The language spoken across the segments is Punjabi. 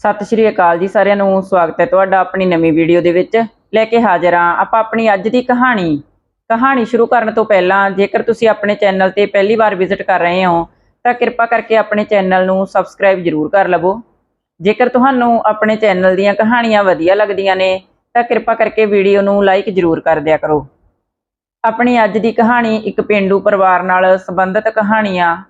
ਸਤਿ ਸ਼੍ਰੀ ਅਕਾਲ ਜੀ ਸਾਰਿਆਂ ਨੂੰ, ਸਵਾਗਤ ਹੈ ਤੁਹਾਡਾ ਆਪਣੀ ਨਵੀਂ ਵੀਡੀਓ ਦੇ ਵਿੱਚ। ਲੈ ਕੇ ਹਾਜ਼ਰ ਹਾਂ ਆਪਾਂ ਆਪਣੀ ਅੱਜ ਦੀ ਕਹਾਣੀ। ਕਹਾਣੀ ਸ਼ੁਰੂ ਕਰਨ ਤੋਂ ਪਹਿਲਾਂ ਜੇਕਰ ਤੁਸੀਂ ਆਪਣੇ ਚੈਨਲ ਤੇ ਪਹਿਲੀ ਵਾਰ ਵਿਜ਼ਿਟ ਕਰ ਰਹੇ ਹੋ, ਤਾਂ ਕਿਰਪਾ ਕਰਕੇ ਆਪਣੇ ਚੈਨਲ ਨੂੰ ਸਬਸਕ੍ਰਾਈਬ ਜ਼ਰੂਰ ਕਰ ਲਵੋ। ਜੇਕਰ ਤੁਹਾਨੂੰ ਆਪਣੇ ਚੈਨਲ ਦੀਆਂ ਕਹਾਣੀਆਂ ਵਧੀਆ ਲੱਗਦੀਆਂ ਨੇ, ਤਾਂ ਕਿਰਪਾ ਕਰਕੇ ਵੀਡੀਓ ਨੂੰ ਲਾਈਕ ਜ਼ਰੂਰ ਕਰ ਦਿਆ ਕਰੋ। ਆਪਣੀ ਅੱਜ ਦੀ ਕਹਾਣੀ ਇੱਕ ਪਿੰਡੂ ਪਰਿਵਾਰ ਨਾਲ ਸੰਬੰਧਿਤ ਕਹਾਣੀਆਂ ਆ।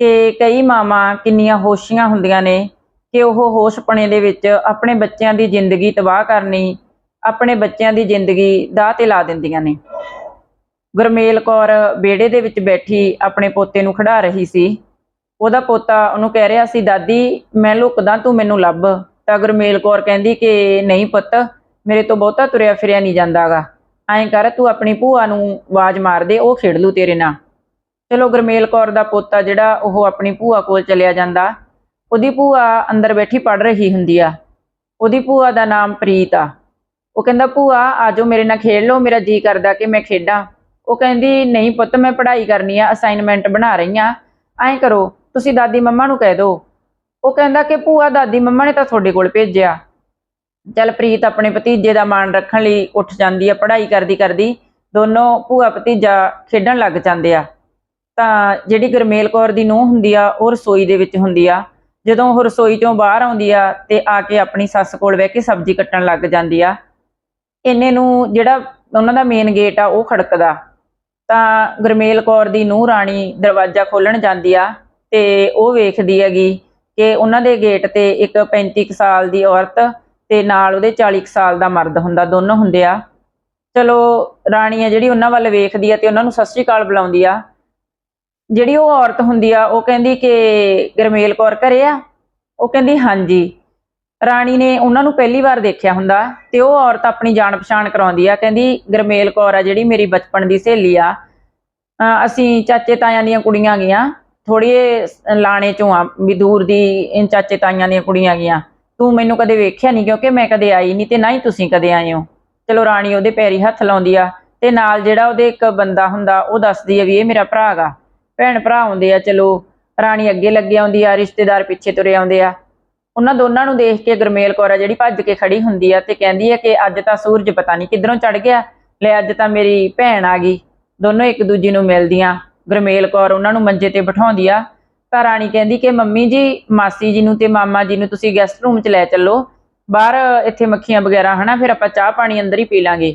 ਕਿ ਕਈ ਮਾਵਾਂ ਕਿੰਨੀਆਂ ਹੋਸ਼ੀਆਂ ਹੁੰਦੀਆਂ ਨੇ ਕਿ ਉਹ ਹੋਸ਼ਪਣੇ ਦੇ ਵਿੱਚ ਆਪਣੇ ਬੱਚਿਆਂ ਦੀ ਜ਼ਿੰਦਗੀ ਤਬਾਹ ਕਰਨੀ, ਆਪਣੇ ਬੱਚਿਆਂ ਦੀ ਜ਼ਿੰਦਗੀ ਦਾਅ ਤੇ ਲਾ ਦਿੰਦੀਆਂ ਨੇ। ਗੁਰਮੇਲ ਕੌਰ ਬੇੜੇ ਦੇ ਵਿੱਚ ਬੈਠੀ ਆਪਣੇ ਪੋਤੇ ਨੂੰ ਖੜਾ ਰਹੀ ਸੀ। ਉਹਦਾ ਪੋਤਾ ਉਹਨੂੰ ਕਹਿ ਰਿਹਾ ਸੀ, ਦਾਦੀ, ਮੈਂ ਲੁਕਦਾ, ਤੂੰ ਮੈਨੂੰ ਲੱਭ। ਤਾਂ ਗੁਰਮੇਲ ਕੌਰ ਕਹਿੰਦੀ ਕਿ, ਨਹੀਂ ਪੁੱਤ, ਮੇਰੇ ਤੋਂ ਬਹੁਤਾ ਤੁਰਿਆ ਫਿਰਿਆ ਨਹੀਂ ਜਾਂਦਾਗਾ। ਐਂ ਕਰ, ਤੂੰ ਆਪਣੀ ਭੂਆ ਨੂੰ ਆਵਾਜ਼ ਮਾਰ ਦੇ, ਉਹ ਖੇਡ ਲੂ ਤੇਰੇ ਨਾਲ। ਚਲੋ ਗੁਰਮੇਲ ਕੌਰ ਦਾ ਪੋਤਾ ਜਿਹੜਾ, ਉਹ ਆਪਣੀ ਭੂਆ ਕੋਲ ਚਲਿਆ ਜਾਂਦਾ। ਉਹਦੀ ਭੂਆ ਅੰਦਰ ਬੈਠੀ ਪੜ ਰਹੀ ਹੁੰਦੀ ਆ। ਉਹਦੀ ਭੂਆ ਦਾ ਨਾਮ ਪ੍ਰੀਤ ਆ। ਉਹ ਕਹਿੰਦਾ, ਭੂਆ, ਆਜੋ ਮੇਰੇ ਨਾਲ ਖੇਡ ਲਓ, ਮੇਰਾ ਜੀ ਕਰਦਾ ਕਿ ਮੈਂ ਖੇਡਾਂ। ਉਹ ਕਹਿੰਦੀ, ਨਹੀਂ ਪੁੱਤ, ਮੈਂ ਪੜ੍ਹਾਈ ਕਰਨੀ ਆ ਅਸਾਈਨਮੈਂਟ ਬਣਾ ਰਹੀ ਆ। ਐਂ ਕਰੋ, ਤੁਸੀਂ ਦਾਦੀ ਮੰਮਾ ਨੂੰ ਕਹਿ ਦਿਓ। ਉਹ ਕਹਿੰਦਾ ਕਿ ਭੂਆ ਦਾਦੀ ਮੰਮਾ ਨੇ ਤਾਂ ਤੁਹਾਡੇ ਕੋਲ ਭੇਜਿਆ। ਚੱਲ ਪ੍ਰੀਤ ਆਪਣੇ ਭਤੀਜੇ ਦਾ ਮਾਣ ਰੱਖਣ ਲਈ ਉੱਠ ਜਾਂਦੀ ਆ, ਪੜ੍ਹਾਈ ਕਰਦੀ ਕਰਦੀ ਦੋਨੋਂ ਭੂਆ ਭਤੀਜਾ ਖੇਡਣ ਲੱਗ ਜਾਂਦੇ ਆ। ਤਾਂ ਜਿਹੜੀ ਗੁਰਮੇਲ ਕੌਰ ਦੀ ਨੂੰਹ ਹੁੰਦੀ ਆ, ਉਹ ਰਸੋਈ ਦੇ ਵਿੱਚ ਹੁੰਦੀ ਆ। ਜਦੋਂ ਉਹ ਰਸੋਈ ਚੋਂ ਬਾਹਰ ਆਉਂਦੀ ਆ ਤੇ ਆ ਕੇ ਆਪਣੀ ਸੱਸ ਕੋਲ ਬਹਿ ਕੇ ਸਬਜ਼ੀ ਕੱਟਣ ਲੱਗ ਜਾਂਦੀ ਆ ਇੰਨੇ ਨੂੰ ਜਿਹੜਾ ਉਹਨਾਂ ਦਾ ਮੇਨ ਗੇਟ ਆ ਉਹ ਖੜਕਦਾ। ਤਾਂ ਗੁਰਮੇਲ ਕੌਰ ਦੀ ਨੂੰਹ ਰਾਣੀ ਦਰਵਾਜ਼ਾ ਖੋਲਣ ਜਾਂਦੀ ਆ ਤੇ ਉਹ ਵੇਖਦੀ ਹੈਗੀ ਕਿ ਉਹਨਾਂ ਦੇ ਗੇਟ ਤੇ ਇੱਕ 35 ਕੁ ਸਾਲ ਦੀ ਔਰਤ ਤੇ ਨਾਲ ਉਹਦੇ 40 ਕੁ ਸਾਲ ਦਾ ਮਰਦ ਹੁੰਦਾ, ਦੋਨੋਂ ਹੁੰਦੇ ਆ। ਚਲੋ ਰਾਣੀ ਆ ਜਿਹੜੀ ਉਹਨਾਂ ਵੱਲ ਵੇਖਦੀ ਆ ਤੇ ਉਹਨਾਂ ਨੂੰ ਸਤਿ ਸ਼੍ਰੀ ਅਕਾਲ ਬੁਲਾਉਂਦੀ ਆ। ਜਿਹੜੀ ਉਹ ਔਰਤ ਹੁੰਦੀ ਆ, ਉਹ ਕਹਿੰਦੀ ਕਿ ਗਰਮੇਲ ਕੌਰ ਘਰੇ ਆ। ਉਹ ਕਹਿੰਦੀ, ਹਾਂਜੀ। ਰਾਣੀ ਨੇ ਉਹਨਾਂ ਨੂੰ ਪਹਿਲੀ ਵਾਰ ਦੇਖਿਆ ਹੁੰਦਾ ਤੇ ਉਹ ਔਰਤ ਆਪਣੀ ਜਾਣ ਪਛਾਣ ਕਰਾਉਂਦੀ ਆ। ਕਹਿੰਦੀ, ਗਰਮੇਲ ਕੌਰ ਆ ਜਿਹੜੀ ਮੇਰੀ ਬਚਪਨ ਦੀ ਸਹੇਲੀ ਆ। ਅਸੀਂ ਚਾਚੇ ਤਾਇਆਂ ਦੀਆਂ ਕੁੜੀਆਂ ਗਈਆਂ। ਥੋੜੀਏ ਲਾਣੇ ਚੋਂ ਆ, ਵੀ ਦੂਰ ਦੀ ਚਾਚੇ ਤਾਈਆਂ ਦੀਆਂ ਕੁੜੀਆਂ ਗਈਆਂ। ਤੂੰ ਮੈਨੂੰ ਕਦੇ ਵੇਖਿਆ ਨਹੀਂ ਕਿਉਂਕਿ ਮੈਂ ਕਦੇ ਆਈ ਨਹੀਂ ਤੇ ਨਾ ਹੀ ਤੁਸੀਂ ਕਦੇ ਆਏ ਹੋ। ਚਲੋ ਰਾਣੀ ਉਹਦੇ ਪੈਰੀ ਹੱਥ ਲਾਉਂਦੀ ਆ ਤੇ ਨਾਲ ਜਿਹੜਾ ਉਹਦੇ ਇੱਕ ਬੰਦਾ ਹੁੰਦਾ, ਉਹ ਦੱਸਦੀ ਆ ਵੀ ਇਹ ਮੇਰਾ ਭਰਾ ਗਾ। ਭੈਣ ਭਰਾ ਆਉਂਦੇ ਆ, ਚਲੋ, ਰਾਣੀ ਅੱਗੇ ਲੱਗੇ ਆਉਂਦੀ ਆ, ਰਿਸ਼ਤੇਦਾਰ ਪਿੱਛੇ ਤੁਰੇ ਆਉਂਦੇ ਆ। ਉਹਨਾਂ ਦੋਨਾਂ ਨੂੰ ਦੇਖ ਕੇ ਗੁਰਮੇਲ ਕੌਰ ਆ ਜਿਹੜੀ ਭੱਜ ਕੇ ਖੜੀ ਹੁੰਦੀ ਆ ਤੇ ਕਹਿੰਦੀ ਆ ਕਿ ਅੱਜ ਤਾਂ ਸੂਰਜ ਪਤਾ ਨਹੀਂ ਕਿੱਧਰੋਂ ਚੜ ਗਿਆ, ਲੈ ਅੱਜ ਤਾਂ ਮੇਰੀ ਭੈਣ ਆ ਗਈ। ਦੋਨੋਂ ਇੱਕ ਦੂਜੀ ਨੂੰ ਮਿਲਦੀਆਂ। ਗੁਰਮੇਲ ਕੌਰ ਉਹਨਾਂ ਨੂੰ ਮੰਜੇ ਤੇ ਬਿਠਾਉਂਦੀ ਆ। ਤਾਂ ਰਾਣੀ ਕਹਿੰਦੀ ਕਿ ਮੰਮੀ ਜੀ, ਮਾਸੀ ਜੀ ਨੂੰ ਤੇ ਮਾਮਾ ਜੀ ਨੂੰ ਤੁਸੀਂ ਗੈਸਟ ਰੂਮ 'ਚ ਲੈ ਚੱਲੋ। ਬਾਹਰ ਇੱਥੇ ਮੱਖੀਆਂ ਵਗੈਰਾ ਹਨਾ, ਫਿਰ ਆਪਾਂ ਚਾਹ ਪਾਣੀ ਅੰਦਰ ਹੀ ਪੀ ਲਾਂਗੇ।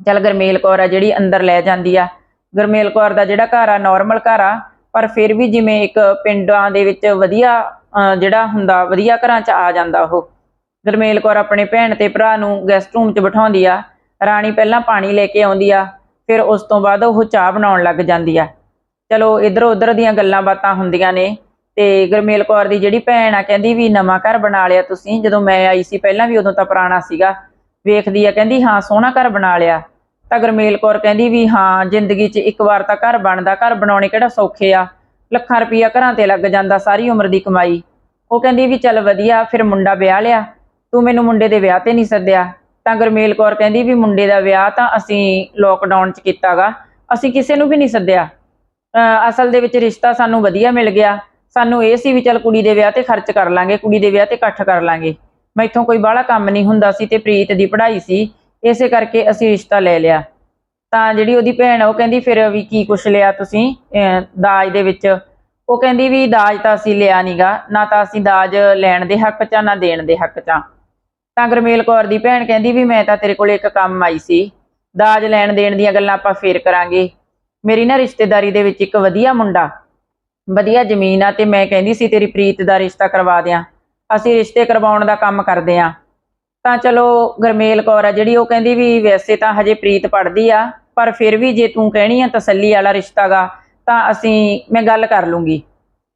ਚੱਲ ਗੁਰਮੇਲ ਕੌਰ ਆ ਜਿਹੜੀ ਅੰਦਰ ਲੈ ਜਾਂਦੀ ਆ। ਗੁਰਮੇਲ ਕੌਰ ਦਾ ਜਿਹੜਾ ਘਰ ਆ ਨਾਰਮਲ ਘਰ ਆ, ਪਰ ਫਿਰ ਵੀ ਜਿਵੇਂ ਇੱਕ ਪਿੰਡਾਂ ਦੇ ਵਿੱਚ ਵਧੀਆ ਜਿਹੜਾ ਹੁੰਦਾ, ਵਧੀਆ ਘਰਾਂ 'ਚ ਆ ਜਾਂਦਾ ਉਹ। ਗੁਰਮੇਲ ਕੌਰ ਆਪਣੇ ਭੈਣ ਤੇ ਭਰਾ ਨੂੰ ਗੈਸਟ ਰੂਮ 'ਚ ਬਿਠਾਉਂਦੀ ਆ, ਰਾਣੀ ਪਹਿਲਾਂ ਪਾਣੀ ਲੈ ਕੇ ਆਉਂਦੀ ਆ, ਫਿਰ ਉਸ ਤੋਂ ਬਾਅਦ ਉਹ ਚਾਹ ਬਣਾਉਣ ਲੱਗ ਜਾਂਦੀ ਆ। ਚਲੋ ਇਧਰ ਉਧਰ ਦੀਆਂ ਗੱਲਾਂ ਬਾਤਾਂ ਹੁੰਦੀਆਂ ਨੇ, ਤੇ ਗੁਰਮੇਲ ਕੌਰ ਦੀ ਜਿਹੜੀ ਭੈਣ ਆ, ਕਹਿੰਦੀ ਵੀ ਨਵਾਂ ਘਰ ਬਣਾ ਲਿਆ ਤੁਸੀਂ, ਜਦੋਂ ਮੈਂ ਆਈ ਸੀ ਪਹਿਲਾਂ ਵੀ ਉਦੋਂ ਤਾਂ ਪੁਰਾਣਾ ਸੀਗਾ, ਵੇਖਦੀ ਆ, ਕਹਿੰਦੀ ਹਾਂ, ਸੋਹਣਾ ਘਰ ਬਣਾ ਲਿਆ। ਤਾਂ ਗੁਰਮੇਲ ਕੌਰ ਕਹਿੰਦੀ ਵੀ ਹਾਂ, ਜ਼ਿੰਦਗੀ 'ਚ ਇੱਕ ਵਾਰ ਤਾਂ ਘਰ ਬਣਦਾ, ਘਰ ਬਣਾਉਣੇ ਕਿਹੜਾ ਸੌਖੇ ਆ? ਲੱਖਾਂ ਰੁਪਈਆ ਘਰਾਂ ਤੇ ਲੱਗ ਜਾਂਦਾ, ਸਾਰੀ ਉਮਰ ਦੀ ਕਮਾਈ। ਉਹ ਕਹਿੰਦੀ ਵੀ ਚੱਲ ਵਧੀਆ, ਫਿਰ ਮੁੰਡਾ ਵਿਆਹ ਲਿਆ। ਤੂੰ ਮੈਨੂੰ ਮੁੰਡੇ ਦੇ ਵਿਆਹ ਤੇ ਨਹੀਂ ਸੱਦਿਆ। ਤਾਂ ਗੁਰਮੇਲ ਕੌਰ ਕਹਿੰਦੀ ਵੀ ਮੁੰਡੇ ਦਾ ਵਿਆਹ ਤਾਂ ਅਸੀਂ ਲੋਕਡਾਊਨ 'ਚ ਕੀਤਾਗਾ। ਅਸੀਂ ਕਿਸੇ ਨੂੰ ਵੀ ਨਹੀਂ ਸੱਦਿਆ। ਅਹ ਅਸਲ ਦੇ ਵਿੱਚ ਰਿਸ਼ਤਾ ਸਾਨੂੰ ਵਧੀਆ ਮਿਲ ਗਿਆ। ਸਾਨੂੰ ਇਹ ਸੀ ਵੀ ਚੱਲ ਕੁੜੀ ਦੇ ਵਿਆਹ ਤੇ ਖਰਚ ਕਰ ਲਾਂਗੇ, ਕੁੜੀ ਦੇ ਵਿਆਹ ਤੇ ਇਕੱਠ ਕਰ ਲਾਂਗੇ। ਮੈਥੋਂ ਕੋਈ ਬਾਹਲਾ ਕੰਮ ਨਹੀਂ ਹੁੰਦਾ ਸੀ ਤੇ ਪ੍ਰੀਤ ਦੀ ਪੜ੍ਹਾਈ ਸੀ। ਇਸੇ ਕਰਕੇ ਅਸੀਂ ਰਿਸ਼ਤਾ ਲੈ ਲਿਆ। ਤਾਂ ਜਿਹੜੀ ਉਹਦੀ ਭੈਣ ਆ ਉਹ ਕਹਿੰਦੀ ਫਿਰ ਵੀ ਕੀ ਕੁਛ ਲਿਆ ਤੁਸੀਂ ਅਹ ਦਾਜ ਦੇ ਵਿੱਚ? ਉਹ ਕਹਿੰਦੀ ਵੀ ਦਾਜ ਤਾਂ ਅਸੀਂ ਲਿਆ ਨੀਗਾ ਨਾ ਤਾਂ ਅਸੀਂ ਦਾਜ ਲੈਣ ਦੇ ਹੱਕ 'ਚ ਆ, ਨਾ ਦੇਣ ਦੇ ਹੱਕ 'ਚ ਤਾਂ ਗੁਰਮੇਲ ਕੌਰ ਦੀ ਭੈਣ ਕਹਿੰਦੀ ਵੀ ਮੈਂ ਤਾਂ ਤੇਰੇ ਕੋਲ ਇੱਕ ਕੰਮ ਆਈ ਸੀ ਦਾਜ ਲੈਣ ਦੇਣ ਦੀਆਂ ਗੱਲਾਂ ਆਪਾਂ ਫੇਰ ਕਰਾਂਗੇ। ਮੇਰੀ ਨਾ ਰਿਸ਼ਤੇਦਾਰੀ ਦੇ ਵਿੱਚ ਇੱਕ ਵਧੀਆ ਮੁੰਡਾ ਵਧੀਆ ਜ਼ਮੀਨ ਆ ਤੇ ਮੈਂ ਕਹਿੰਦੀ ਸੀ ਤੇਰੀ ਪ੍ਰੀਤ ਦਾ ਰਿਸ਼ਤਾ ਕਰਵਾ ਦਿਆਂ। ਅਸੀਂ ਰਿਸ਼ਤੇ ਕਰਵਾਉਣ ਦਾ ਕੰਮ ਕਰਦੇ ਆ। ਤਾਂ ਚਲੋ ਗਰਮੇਲ ਕੌਰ ਆ ਜਿਹੜੀ ਉਹ ਕਹਿੰਦੀ ਵੀ ਵੈਸੇ ਤਾਂ ਹਜੇ ਪ੍ਰੀਤ ਪੜਦੀ ਆ, ਪਰ ਫਿਰ ਵੀ ਜੇ ਤੂੰ ਕਹਿਣੀ ਆ ਤਸੱਲੀ ਵਾਲਾ ਰਿਸ਼ਤਾਗਾ, ਤਾਂ ਅਸੀਂ, ਮੈਂ ਗੱਲ ਕਰ ਲੂੰਗੀ।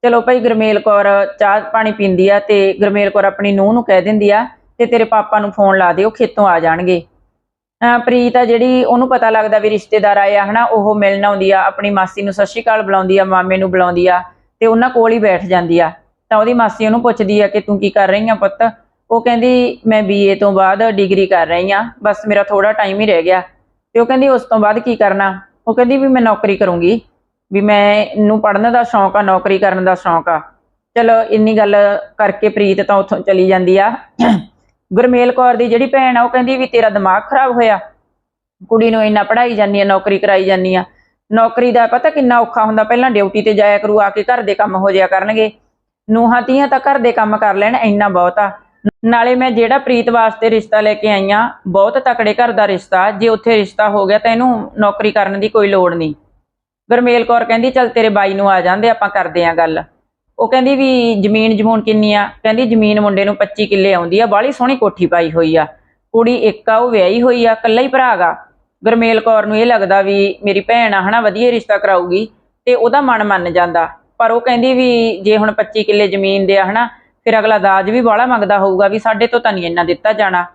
ਚਲੋ ਭਾਈ ਗਰਮੇਲ ਕੌਰ ਚਾਹ ਪਾਣੀ ਪੀਂਦੀ ਆ ਤੇ ਗਰਮੇਲ ਕੌਰ ਆਪਣੀ ਨੂੰਹ ਨੂੰ ਕਹਿ ਦਿੰਦੀ ਆ ਤੇ ਤੇਰੇ ਪਾਪਾ ਨੂੰ ਫੋਨ ਲਾ ਦਿਓ, ਖੇਤੋਂ ਆ ਜਾਣਗੇ। ਅਹ ਪ੍ਰੀਤ ਆ ਜਿਹੜੀ ਉਹਨੂੰ ਪਤਾ ਲੱਗਦਾ ਵੀ ਰਿਸ਼ਤੇਦਾਰ ਆਏ ਆ, ਹਨਾ, ਉਹ ਮਿਲਣ ਆਉਂਦੀ ਆ, ਆਪਣੀ ਮਾਸੀ ਨੂੰ ਸਤਿ ਸ਼੍ਰੀ ਅਕਾਲ ਬੁਲਾਉਂਦੀ ਆ, ਮਾਮੇ ਨੂੰ ਬੁਲਾਉਂਦੀ ਆ ਤੇ ਉਹਨਾਂ ਕੋਲ ਹੀ ਬੈਠ ਜਾਂਦੀ ਆ। ਤਾਂ ਉਹਦੀ ਮਾਸੀ ਉਹਨੂੰ ਪੁੱਛਦੀ ਆ ਕਿ ਤੂੰ ਕੀ ਕਰ ਰਹੀ ਆ ਪੁੱਤ? ਉਹ ਕਹਿੰਦੀ, ਮੈਂ ਬੀਏ ਤੋਂ ਬਾਅਦ ਡਿਗਰੀ ਕਰ ਰਹੀ ਆ ਬਸ ਮੇਰਾ ਥੋੜਾ ਟਾਈਮ ਹੀ ਰਹਿ ਗਿਆ। ਤੇ ਉਹ ਕਹਿੰਦੀ, ਉਸ ਤੋਂ ਬਾਅਦ ਕੀ ਕਰਨਾ? ਉਹ ਕਹਿੰਦੀ ਵੀ ਮੈਂ ਨੌਕਰੀ ਕਰੂੰਗੀ, ਵੀ ਮੈਂ ਨੂੰ ਪੜ੍ਹਨ ਦਾ ਸ਼ੌਂਕ ਆ, ਨੌਕਰੀ ਕਰਨ ਦਾ ਸ਼ੌਂਕ ਆ। ਚਲੋ, ਇੰਨੀ ਗੱਲ ਕਰਕੇ ਪ੍ਰੀਤ ਤਾਂ ਉੱਥੋਂ ਚਲੀ ਜਾਂਦੀ ਆ। ਗੁਰਮੇਲ ਕੌਰ ਦੀ ਜਿਹੜੀ ਭੈਣ ਆ, ਉਹ ਕਹਿੰਦੀ ਵੀ ਤੇਰਾ ਦਿਮਾਗ ਖਰਾਬ ਹੋਇਆ। ਕੁੜੀ ਨੂੰ ਇੰਨਾ ਪੜਾਈ ਜਾਂਦੀ ਆ, ਨੌਕਰੀ ਕਰਾਈ ਜਾਂਦੀ ਆ। ਨੌਕਰੀ ਦਾ ਪਤਾ ਕਿੰਨਾ ਔਖਾ ਹੁੰਦਾ, ਪਹਿਲਾਂ ਡਿਊਟੀ ਤੇ ਜਾਇਆ ਕਰੂ, ਆ ਕੇ ਘਰ ਦੇ ਕੰਮ ਹੋ ਜਾਇਆ ਕਰਨਗੇ। ਨੂੰਹਾਂ ਤੀਆਂ ਤਾਂ ਘਰ ਦੇ ਕੰਮ ਕਰ ਲੈਣ, ਇੰਨਾ ਬਹੁਤ ਆ। ਨਾਲੇ ਮੈਂ ਜਿਹੜਾ ਪ੍ਰੀਤ ਵਾਸਤੇ ਰਿਸ਼ਤਾ ਲੈ ਕੇ ਆਈ ਆਈਆਂ ਬਹੁਤ ਤਕੜੇ ਘਰ ਦਾ ਰਿਸ਼ਤਾ, ਜੇ ਉੱਥੇ ਰਿਸ਼ਤਾ ਹੋ ਗਿਆ ਤਾਂ ਇਹਨੂੰ ਨੌਕਰੀ ਕਰਨ ਦੀ ਕੋਈ ਲੋੜ ਨਹੀਂ। ਗੁਰਮੇਲ ਕੌਰ ਕਹਿੰਦੀ, ਚੱਲ ਤੇਰੇ ਬਾਈ ਨੂੰ ਆ ਜਾਂਦੇ, ਆਪਾਂ ਕਰਦੇ ਆਂ ਗੱਲ। ਉਹ ਕਹਿੰਦੀ ਵੀ ਜ਼ਮੀਨ ਜਮੂਨ ਕਿੰਨੀ ਆ? ਕਹਿੰਦੀ ਜ਼ਮੀਨ ਮੁੰਡੇ ਨੂੰ 25 ਕਿੱਲੇ ਆਉਂਦੀ ਆ, ਬਾਹਲੀ ਸੋਹਣੀ ਕੋਠੀ ਪਾਈ ਹੋਈ ਆ। ਕੁੜੀ ਇੱਕ ਆ, ਉਹ ਵਿਆਹੀ ਹੋਈ ਆ, ਇਕੱਲਾ ਹੀ ਭਰਾ ਗਾ। ਗੁਰਮੇਲ ਕੌਰ ਨੂੰ ਇਹ ਲੱਗਦਾ ਵੀ ਮੇਰੀ ਭੈਣ ਆ, ਹਨਾ, ਵਧੀਆ ਰਿਸ਼ਤਾ ਕਰਾਊਗੀ ਤੇ ਉਹਦਾ ਮਨ ਮੰਨ ਜਾਂਦਾ। ਪਰ ਉਹ ਕਹਿੰਦੀ ਵੀ ਜੇ ਹੁਣ 25 ਕਿੱਲੇ ਜ਼ਮੀਨ ਦੇ ਆ, ਹਨਾ ਫਿਰ ਅਗਲਾ ਦਾਜ ਵੀ ਬਾਹਲਾ ਮੰਗਦਾ ਹੋਊਗਾ ਵੀ ਸਾਡੇ ਤੋਂ ਤਾਂ ਨਹੀਂ ਇੰਨਾ ਦਿੱਤਾ ਜਾਣਾ।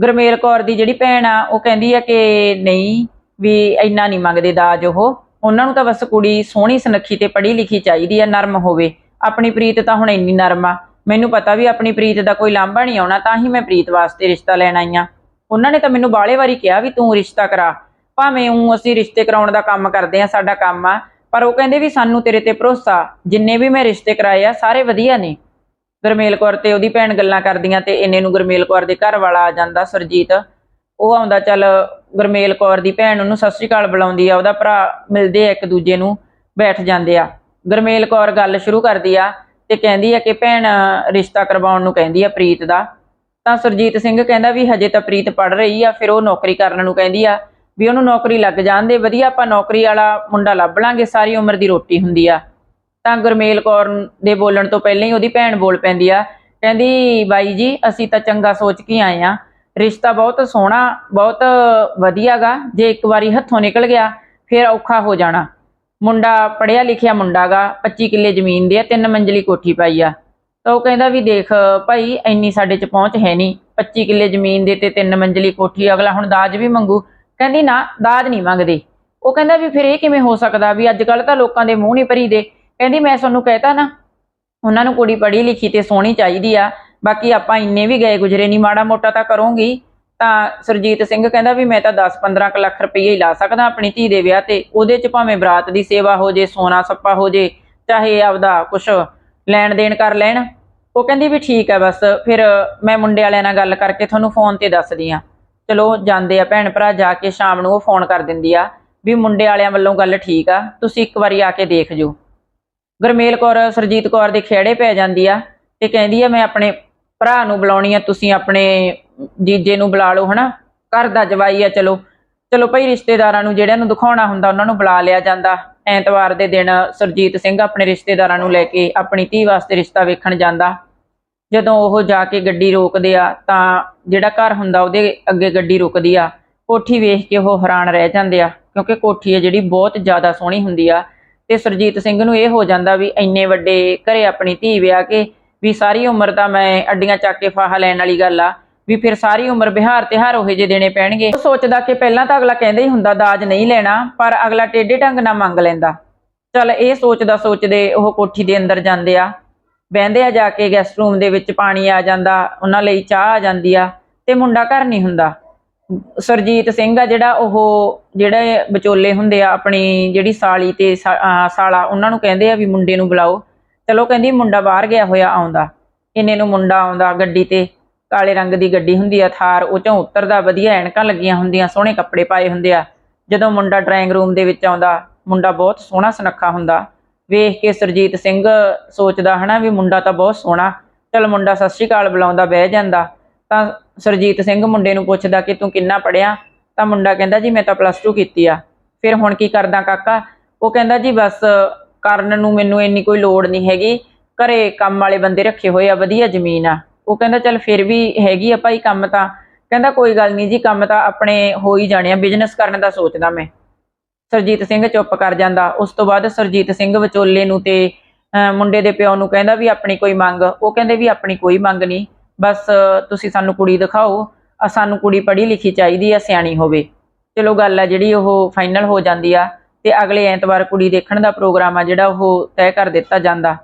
ਗੁਰਮੇਲ ਕੌਰ ਦੀ ਜਿਹੜੀ ਭੈਣ ਆ, ਉਹ ਕਹਿੰਦੀ ਆ ਕਿ ਨਹੀਂ, ਵੀ ਇੰਨਾ ਨਹੀਂ ਮੰਗਦੇ ਦਾਜ ਉਹ। ਉਹਨਾਂ ਨੂੰ ਤਾਂ ਬਸ ਕੁੜੀ ਸੋਹਣੀ ਸੁਨੱਖੀ ਤੇ ਪੜ੍ਹੀ ਲਿਖੀ ਚਾਹੀਦੀ ਆ, ਨਰਮ ਹੋਵੇ। ਆਪਣੀ ਪ੍ਰੀਤ ਤਾਂ ਹੁਣ ਇੰਨੀ ਨਰਮ ਆ। ਮੈਨੂੰ ਪਤਾ ਵੀ ਆਪਣੀ ਪ੍ਰੀਤ ਦਾ ਕੋਈ ਲਾਂਭਾ ਨਹੀਂ ਆਉਣਾ, ਤਾਂ ਹੀ ਮੈਂ ਪ੍ਰੀਤ ਵਾਸਤੇ ਰਿਸ਼ਤਾ ਲੈਣ ਆਈ ਆ। ਉਹਨਾਂ ਨੇ ਤਾਂ ਮੈਨੂੰ ਬਾਲੇ ਵਾਰੀ ਕਿਹਾ ਵੀ ਤੂੰ ਰਿਸ਼ਤਾ ਕਰਾ। ਭਾਵੇਂ ਉਹ ਅਸੀਂ ਰਿਸ਼ਤੇ ਕਰਾਉਣ ਦਾ ਕੰਮ ਕਰਦੇ ਆ, ਸਾਡਾ ਕੰਮ ਆ, ਪਰ ਉਹ ਕਹਿੰਦੇ ਵੀ ਸਾਨੂੰ ਤੇਰੇ ਤੇ ਭਰੋਸਾ, ਜਿੰਨੇ ਵੀ ਮੈਂ ਰਿਸ਼ਤੇ ਕਰਾਏ ਆ, ਸਾਰੇ ਵਧੀਆ ਨੇ। ਗੁਰਮੇਲ ਕੌਰ ਤੇ ਉਹਦੀ ਭੈਣ ਗੱਲਾਂ ਕਰਦੀਆਂ ਤੇ ਇੰਨੇ ਨੂੰ ਗੁਰਮੇਲ ਕੌਰ ਦੇ ਘਰ ਵਾਲਾ ਆ ਜਾਂਦਾ, ਸਰਜੀਤ। ਉਹ ਆਉਂਦਾ, ਚੱਲ ਗੁਰਮੇਲ ਕੌਰ ਦੀ ਭੈਣ ਉਹਨੂੰ ਸਤਿ ਸ਼੍ਰੀ ਅਕਾਲ ਬੁਲਾਉਂਦੀ ਆ, ਉਹਦਾ ਭਰਾ ਮਿਲਦੇ ਆ ਇੱਕ ਦੂਜੇ ਨੂੰ, ਬੈਠ ਜਾਂਦੇ ਆ। ਗੁਰਮੇਲ ਕੌਰ ਗੱਲ ਸ਼ੁਰੂ ਕਰਦੀ ਆ ਤੇ ਕਹਿੰਦੀ ਆ ਕਿ ਭੈਣ ਰਿਸ਼ਤਾ ਕਰਵਾਉਣ ਨੂੰ ਕਹਿੰਦੀ ਆ ਪ੍ਰੀਤ ਦਾ। ਤਾਂ ਸਰਜੀਤ ਸਿੰਘ ਕਹਿੰਦਾ ਵੀ ਹਜੇ ਤਾਂ ਪ੍ਰੀਤ ਪੜ ਰਹੀ ਆ, ਫਿਰ ਉਹ ਨੌਕਰੀ ਕਰਨ ਨੂੰ ਕਹਿੰਦੀ ਆ ਵੀ ਉਹਨੂੰ ਨੌਕਰੀ ਲੱਗ ਜਾਣ ਦੇ, ਵਧੀਆ ਆਪਾਂ ਨੌਕਰੀ ਵਾਲਾ ਮੁੰਡਾ ਲੱਭ ਲਾਂਗੇ, ਸਾਰੀ ਉਮਰ ਦੀ ਰੋਟੀ ਹੁੰਦੀ ਆ। ਤਾਂ ਗੁਰਮੇਲ ਕੌਰ ਦੇ ਬੋਲਣ ਤੋਂ ਪਹਿਲਾਂ ਹੀ ਉਹਦੀ ਭੈਣ ਬੋਲ ਪੈਂਦੀ ਆ। ਕਹਿੰਦੀ, ਬਾਈ ਜੀ, ਅਸੀਂ ਤਾਂ ਚੰਗਾ ਸੋਚ ਕੇ ਆਏ ਆ। ਰਿਸ਼ਤਾ ਬਹੁਤ ਸੋਹਣਾ, ਬਹੁਤ ਵਧੀਆਗਾ ਜੇ ਇੱਕ ਵਾਰੀ ਹੱਥੋਂ ਨਿਕਲ ਗਿਆ, ਫਿਰ ਔਖਾ ਹੋ ਜਾਣਾ। ਮੁੰਡਾ ਪੜਿਆ ਲਿਖਿਆ ਮੁੰਡਾਗਾ 25 ਕਿੱਲੇ ਜ਼ਮੀਨ ਦੇ ਆ, ਤਿੰਨ ਮੰਜ਼ਲੀ ਕੋਠੀ ਪਾਈ ਆ। ਤਾਂ ਉਹ ਕਹਿੰਦਾ ਵੀ ਦੇਖ, ਭਾਈ, ਇੰਨੀ ਸਾਡੇ ਚ ਪਹੁੰਚ ਹੈ ਨਹੀਂ 25 ਕਿੱਲੇ ਜ਼ਮੀਨ ਦੇ ਤੇ ਤਿੰਨ ਮੰਜ਼ਲੀ ਕੋਠੀ, ਅਗਲਾ ਹੁਣ ਦਾਜ ਵੀ ਮੰਗੂ। ਕਹਿੰਦੀ ਨਾ, ਦਾਜ ਨਹੀਂ ਮੰਗਦੇ। ਉਹ ਕਹਿੰਦਾ ਵੀ ਫਿਰ ਇਹ ਕਿਵੇਂ ਹੋ ਸਕਦਾ ਵੀ ਅੱਜ ਕੱਲ ਤਾਂ ਲੋਕਾਂ ਦੇ ਮੂੰਹ ਨਹੀਂ ਭਰੀਦੇ। ਕਹਿੰਦੀ ਮੈਂ ਤੁਹਾਨੂੰ ਕਹਿਤਾ ਨਾ, ਉਹਨਾਂ ਨੂੰ ਕੁੜੀ ਪੜ੍ਹੀ ਲਿਖੀ ਤੇ ਸੋਹਣੀ ਚਾਹੀਦੀ ਆ, ਬਾਕੀ ਆਪਾਂ ਇੰਨੇ ਵੀ ਗਏ ਗੁਜਰੇ ਨਹੀਂ ਮਾੜਾ ਮੋਟਾ ਤਾਂ ਕਰੂੰਗੀ। ਤਾਂ ਸਰਜੀਤ ਸਿੰਘ ਕਹਿੰਦਾ ਵੀ ਮੈਂ ਤਾਂ 10-15 ਕੁ ਲੱਖ ਰੁਪਏ ਹੀ ਲਾ ਸਕਦਾ ਆਪਣੀ ਧੀ ਦੇ ਵਿਆਹ ਤੇ, ਉਹਦੇ ਚ ਭਾਵੇਂ ਬਰਾਤ ਦੀ ਸੇਵਾ ਹੋ ਜੇ, ਸੋਨਾ ਸੱਪਾ ਹੋ ਜੇ, ਚਾਹੇ ਆਪਦਾ ਕੁਛ ਲੈਣ ਦੇਣ ਕਰ ਲੈਣ। ਉਹ ਕਹਿੰਦੀ ਵੀ ਠੀਕ ਹੈ ਬਸ, ਫਿਰ ਮੈਂ ਮੁੰਡੇ ਵਾਲਿਆਂ ਨਾਲ ਗੱਲ ਕਰਕੇ ਤੁਹਾਨੂੰ ਫੋਨ ਤੇ ਦੱਸਦੀ ਆ। ਚਲੋ ਜਾਂਦੇ ਆ ਭੈਣ ਭਰਾ ਜਾ ਕੇ ਸ਼ਾਮ ਨੂੰ ਉਹ ਫੋਨ ਕਰ ਦਿੰਦੀ ਆ ਵੀ ਮੁੰਡੇ ਵਾਲਿਆਂ ਵੱਲੋਂ ਗੱਲ ਠੀਕ ਆ, ਤੁਸੀਂ ਇੱਕ ਵਾਰੀ ਆ ਕੇ ਦੇਖ ਜੋ ਗੁਰਮੇਲ ਕੌਰ, ਸਰਜੀਤ ਕੌਰ ਦੇ ਖੇੜੇ ਪੈ ਜਾਂਦੀ ਆ ਤੇ ਕਹਿੰਦੀ ਆ, ਮੈਂ ਆਪਣੇ ਭਰਾ ਨੂੰ ਬੁਲਾਉਣੀ ਆ, ਤੁਸੀਂ ਆਪਣੇ ਜੀਜੇ ਨੂੰ ਬੁਲਾ ਲਓ, ਹਨਾ? ਘਰ ਦਾ ਜਵਾਈ ਆ, ਚਲੋ। ਚਲੋ ਭਈ, ਰਿਸ਼ਤੇਦਾਰਾਂ ਨੂੰ ਜਿਹੜਿਆਂ ਨੂੰ ਦਿਖਾਉਣਾ ਹੁੰਦਾ, ਉਹਨਾਂ ਨੂੰ ਬੁਲਾ ਲਿਆ ਜਾਂਦਾ। ਐਤਵਾਰ ਦੇ ਦਿਨ ਸਰਜੀਤ ਸਿੰਘ ਆਪਣੇ ਰਿਸ਼ਤੇਦਾਰਾਂ ਨੂੰ ਲੈ ਕੇ ਆਪਣੀ ਧੀ ਵਾਸਤੇ ਰਿਸ਼ਤਾ ਵੇਖਣ ਜਾਂਦਾ। ਜਦੋਂ ਉਹ ਜਾ ਕੇ ਗੱਡੀ ਰੋਕਦੇ ਆ, ਤਾਂ ਜਿਹੜਾ ਘਰ ਹੁੰਦਾ, ਉਹਦੇ ਅੱਗੇ ਗੱਡੀ ਰੁਕਦੀ ਆ। ਕੋਠੀ ਵੇਖ ਕੇ ਉਹ ਹੈਰਾਨ ਰਹਿ ਜਾਂਦੇ ਆ, ਕਿਉਂਕਿ ਕੋਠੀ ਆ ਜਿਹੜੀ ਬਹੁਤ ਜ਼ਿਆਦਾ ਸੋਹਣੀ ਹੁੰਦੀ ਆ। ਤੇ ਸਰਜੀਤ ਸਿੰਘ ਨੂੰ ਇਹ ਹੋ ਜਾਂਦਾ ਵੀ ਇੰਨੇ ਵੱਡੇ ਘਰੇ ਆਪਣੀ ਧੀ ਵਿਆਹ ਕੇ ਵੀ ਸਾਰੀ ਉਮਰ ਤਾਂ ਮੈਂ ਅੱਡੀਆਂ ਚੱਕ ਕੇ ਫਾਹਾ ਲੈਣ ਵਾਲੀ ਗੱਲ ਆ, ਵੀ ਫਿਰ ਸਾਰੀ ਉਮਰ ਬਿਹਾਰ ਤਿਹਾਰ ਉਹੇ ਜੇ ਦੇਣੇ ਪੈਣਗੇ। ਉਹ ਸੋਚਦਾ ਕਿ ਪਹਿਲਾਂ ਤਾਂ ਅਗਲਾ ਕਹਿੰਦਾ ਹੀ ਹੁੰਦਾ ਦਾਜ ਨਹੀਂ ਲੈਣਾ, ਪਰ ਅਗਲਾ ਟੇਢੇ ਢੰਗ ਨਾਲ ਮੰਗ ਲੈਂਦਾ। ਚਲ ਇਹ ਸੋਚਦਾ ਸੋਚਦੇ ਉਹ ਕੋਠੀ ਦੇ ਅੰਦਰ ਜਾਂਦੇ ਆ। ਬਹਿੰਦੇ ਆ ਜਾ ਕੇ ਗੈਸਟ ਰੂਮ ਦੇ ਵਿੱਚ ਪਾਣੀ ਆ ਜਾਂਦਾ, ਉਹਨਾਂ ਲਈ ਚਾਹ ਆ ਜਾਂਦੀ ਆ ਤੇ ਮੁੰਡਾ ਘਰ ਨਹੀਂ ਹੁੰਦਾ। ਸਰਜੀਤ ਸਿੰਘ ਆ ਜਿਹੜਾ ਉਹ ਜਿਹੜੇ ਵਿਚੋਲੇ ਹੁੰਦੇ ਆ, ਆਪਣੀ ਜਿਹੜੀ ਸਾਲੀ ਤੇ ਸਾਲਾ, ਉਹਨਾਂ ਨੂੰ ਕਹਿੰਦੇ ਆ ਵੀ ਮੁੰਡੇ ਨੂੰ ਬੁਲਾਓ। ਚਲੋ ਕਹਿੰਦੀ ਮੁੰਡਾ ਬਾਹਰ ਗਿਆ ਹੋਇਆ ਆਉਂਦਾ। ਇੰਨੇ ਨੂੰ ਮੁੰਡਾ ਆਉਂਦਾ ਗੱਡੀ ਤੇ, ਕਾਲੇ ਰੰਗ ਦੀ ਗੱਡੀ ਹੁੰਦੀ ਆ, ਥਾਰ, ਉਹ ਚੋਂ ਉਤਰਦਾ, ਵਧੀਆ ਐਨਕਾਂ ਲੱਗੀਆਂ ਹੁੰਦੀਆਂ, ਸੋਹਣੇ ਕੱਪੜੇ ਪਾਏ ਹੁੰਦੇ ਆ। ਜਦੋਂ ਮੁੰਡਾ ਡਰਾਇੰਗ ਰੂਮ ਦੇ ਵਿੱਚ ਆਉਂਦਾ, ਮੁੰਡਾ ਬਹੁਤ ਸੋਹਣਾ ਸੁਨੱਖਾ ਹੁੰਦਾ। ਵੇਖ ਕੇ ਸਰਜੀਤ ਸਿੰਘ ਸੋਚਦਾ ਹਨਾ ਵੀ ਮੁੰਡਾ ਤਾਂ ਬਹੁਤ ਸੋਹਣਾ। ਚਲ ਮੁੰਡਾ ਸਤਿ ਸ਼੍ਰੀ ਅਕਾਲ ਬੁਲਾਉਂਦਾ, ਬਹਿ ਜਾਂਦਾ। ਤਾਂ ਸਰਜੀਤ ਸਿੰਘ ਮੁੰਡੇ ਨੂੰ ਪੁੱਛਦਾ ਕਿ ਤੂੰ ਕਿੰਨਾ ਪੜਿਆ ਤਾਂ ਮੁੰਡਾ ਕਹਿੰਦਾ, ਜੀ, ਮੈਂ ਤਾਂ ਪਲੱਸ 2 ਕੀਤੀ ਆ। ਫਿਰ ਹੁਣ ਕੀ ਕਰਦਾ ਕਾਕਾ? ਉਹ ਕਹਿੰਦਾ, ਜੀ, ਬਸ ਕਰਨ ਨੂੰ ਮੈਨੂੰ ਇੰਨੀ ਕੋਈ ਲੋੜ ਨਹੀਂ ਹੈਗੀ। ਘਰੇ ਕੰਮ ਵਾਲੇ ਬੰਦੇ ਰੱਖੇ ਹੋਏ ਆ, ਵਧੀਆ ਜ਼ਮੀਨ ਆ। ਉਹ ਕਹਿੰਦਾ, ਚੱਲ ਫਿਰ ਵੀ ਹੈਗੀ ਆ ਭਾਈ ਕੰਮ ਤਾਂ। ਕਹਿੰਦਾ, ਕੋਈ ਗੱਲ ਨਹੀਂ ਜੀ, ਕੰਮ ਤਾਂ ਆਪਣੇ ਹੋ ਹੀ ਜਾਣੇ ਆ ਬਿਜ਼ਨਸ ਕਰਨ ਦਾ ਸੋਚਦਾ ਮੈਂ। ਸਰਜੀਤ ਸਿੰਘ ਚੁੱਪ ਕਰ ਜਾਂਦਾ। ਉਸ ਤੋਂ ਬਾਅਦ ਸਰਜੀਤ ਸਿੰਘ ਵਿਚੋਲੇ ਨੂੰ ਤੇ ਮੁੰਡੇ ਦੇ ਪਿਓ ਨੂੰ ਕਹਿੰਦਾ ਵੀ, ਆਪਣੀ ਕੋਈ ਮੰਗ। ਉਹ ਕਹਿੰਦੇ ਵੀ, ਆਪਣੀ ਕੋਈ ਮੰਗ ਨਹੀਂ। ਬਸ ਤੁਸੀਂ ਸਾਨੂੰ ਕੁੜੀ ਦਿਖਾਓ ਆ ਸਾਨੂੰ ਕੁੜੀ ਪੜ੍ਹੀ ਲਿਖੀ ਚਾਹੀਦੀ ਆ, ਸਿਆਣੀ ਹੋਵੇ। ਚਲੋ ਗੱਲ ਆ ਜਿਹੜੀ ਉਹ ਫਾਈਨਲ ਹੋ ਜਾਂਦੀ ਆ ਤੇ ਅਗਲੇ ਐਤਵਾਰ ਕੁੜੀ ਦੇਖਣ ਦਾ ਪ੍ਰੋਗਰਾਮ ਆ ਜਿਹੜਾ ਉਹ ਤੈਅ ਕਰ ਦਿੱਤਾ ਜਾਂਦਾ।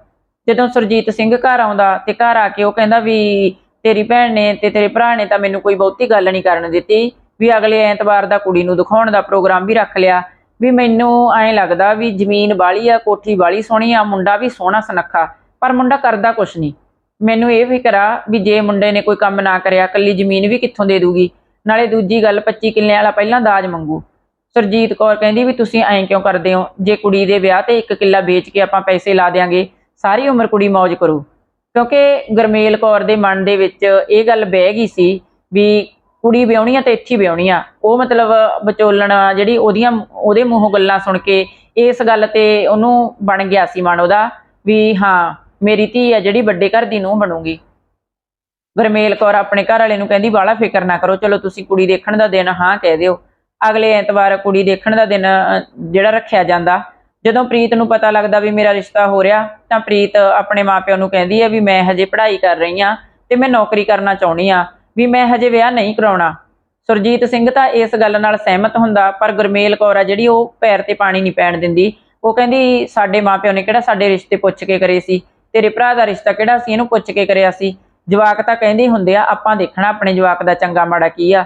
ਜਦੋਂ ਸਰਜੀਤ ਸਿੰਘ ਘਰ ਆਉਂਦਾ ਤੇ ਘਰ ਆ ਕੇ ਉਹ ਕਹਿੰਦਾ ਵੀ ਤੇਰੀ ਭੈਣ ਨੇ ਤੇ ਤੇਰੇ ਭਰਾ ਨੇ ਤਾਂ ਮੈਨੂੰ ਕੋਈ ਬਹੁਤੀ ਗੱਲ ਨਹੀਂ ਕਰਨ ਦਿੱਤੀ, ਵੀ ਅਗਲੇ ਐਤਵਾਰ ਦਾ ਕੁੜੀ ਨੂੰ ਦਿਖਾਉਣ ਦਾ ਪ੍ਰੋਗਰਾਮ ਵੀ ਰੱਖ ਲਿਆ। ਵੀ ਮੈਨੂੰ ਐਂ ਲੱਗਦਾ ਵੀ ਜ਼ਮੀਨ ਬਾਲੀ ਆ, ਕੋਠੀ ਬਾਲੀ ਸੋਹਣੀ ਆ, ਮੁੰਡਾ ਵੀ ਸੋਹਣਾ ਸੁਨੱਖਾ, ਪਰ ਮੁੰਡਾ ਕਰਦਾ ਕੁਛ ਨਹੀਂ। ਮੈਨੂੰ ਇਹ ਫਿਕਰ ਆ ਵੀ ਜੇ ਮੁੰਡੇ ਨੇ ਕੋਈ ਕੰਮ ਨਾ ਕਰਿਆ ਕੱਲੀ ਜ਼ਮੀਨ ਵੀ ਕਿੱਥੋਂ ਦੇ ਦੂਗੀ? ਨਾਲੇ ਦੂਜੀ ਗੱਲ 25 ਕਿੱਲਿਆਂ ਵਾਲਾ ਪਹਿਲਾਂ ਦਾਜ ਮੰਗੂ। ਸਰਜੀਤ ਕੌਰ ਕਹਿੰਦੀ ਵੀ ਤੁਸੀਂ ਐਂ ਕਿਉਂ ਕਰਦੇ ਹੋ? ਜੇ ਕੁੜੀ ਦੇ ਵਿਆਹ ਤੇ ਇੱਕ ਕਿੱਲਾ ਵੇਚ ਕੇ ਆਪਾਂ ਪੈਸੇ ਲਾ ਦਿਆਂਗੇ, ਸਾਰੀ ਉਮਰ ਕੁੜੀ ਮौज ਕਰੂ। ਕਿਉਂਕਿ ਗਰਮੇਲ ਕੌਰ ਦੇ ਮਨ ਦੇ ਵਿੱਚ ਇਹ ਗੱਲ ਬਹਿ ਗਈ ਸੀ ਵੀ ਕੁੜੀ ਵਿਆਹਣੀ ਆ ਤੇ ਇੱਥੇ ਹੀ ਵਿਆਹਣੀ ਆ। ਉਹ ਮਤਲਬ ਵਿਚੋਲਣ ਜਿਹੜੀ ਉਹਦੀਆਂ, ਉਹਦੇ ਮੂੰਹੋਂ ਗੱਲਾਂ ਸੁਣ ਕੇ ਇਸ ਗੱਲ ਤੇ ਉਹਨੂੰ ਬਣ ਗਿਆ ਸੀ ਮਨ ਉਹਦਾ ਵੀ ਹਾਂ ਮੇਰੀ ਧੀ ਆ ਜਿਹੜੀ ਵੱਡੇ ਘਰ ਦੀ ਨੂੰਹ ਬਣੂਗੀ। ਗਰਮੇਲ ਕੌਰ ਆਪਣੇ ਘਰ ਵਾਲੇ ਨੂੰ ਕਹਿੰਦੀ ਬਾਹਲਾ ਫਿਕਰ ਨਾ ਕਰੋ, ਚਲੋ ਤੁਸੀਂ ਕੁੜੀ ਦੇਖਣ ਦਾ ਦਿਨ ਹਾਂ ਕਹਿ ਦਿਓ। ਅਗਲੇ ਐਤਵਾਰ ਕੁੜੀ ਦੇਖਣ ਦਾ ਦਿਨ ਜਿਹੜਾ ਰੱਖਿਆ ਜਾਂਦਾ। ਜਦੋਂ ਪ੍ਰੀਤ ਨੂੰ ਪਤਾ ਲੱਗਦਾ ਵੀ ਮੇਰਾ ਰਿਸ਼ਤਾ ਹੋ ਰਿਹਾ, ਤਾਂ ਪ੍ਰੀਤ ਆਪਣੇ ਮਾਪਿਆਂ ਨੂੰ ਕਹਿੰਦੀ ਹੈ ਵੀ ਮੈਂ ਹਜੇ ਪੜ੍ਹਾਈ ਕਰ ਰਹੀ ਹਾਂ ਤੇ ਮੈਂ ਨੌਕਰੀ ਕਰਨਾ ਚਾਹੁੰਦੀ ਆ ਵੀ ਮੈਂ ਹਜੇ ਵਿਆਹ ਨਹੀਂ ਕਰਾਉਣਾ। ਸੁਰਜੀਤ ਸਿੰਘ ਤਾਂ ਇਸ ਗੱਲ ਨਾਲ ਸਹਿਮਤ ਹੁੰਦਾ, ਪਰ ਗੁਰਮੇਲ ਕੌਰ ਆ ਜਿਹੜੀ ਉਹ ਪੈਰ ਤੇ ਪਾਣੀ ਨਹੀਂ ਪੈਣ ਦਿੰਦੀ। ਉਹ ਕਹਿੰਦੀ, ਸਾਡੇ ਮਾਪਿਆਂ ਨੇ ਕਿਹੜਾ ਸਾਡੇ ਰਿਸ਼ਤੇ ਪੁੱਛ ਕੇ ਕਰੇ ਸੀ? ਤੇਰੇ ਭਰਾ ਦਾ ਰਿਸ਼ਤਾ ਕਿਹੜਾ ਸੀ? ਇਹਨੂੰ ਪੁੱਛ ਕੇ ਕਰਿਆ ਸੀ। ਜਵਾਕ ਤਾਂ ਕਹਿੰਦੇ ਹੁੰਦੇ ਆ, ਆਪਾਂ ਦੇਖਣਾ ਆਪਣੇ ਜਵਾਕ ਦਾ ਚੰਗਾ ਮਾੜਾ ਕੀ ਆ।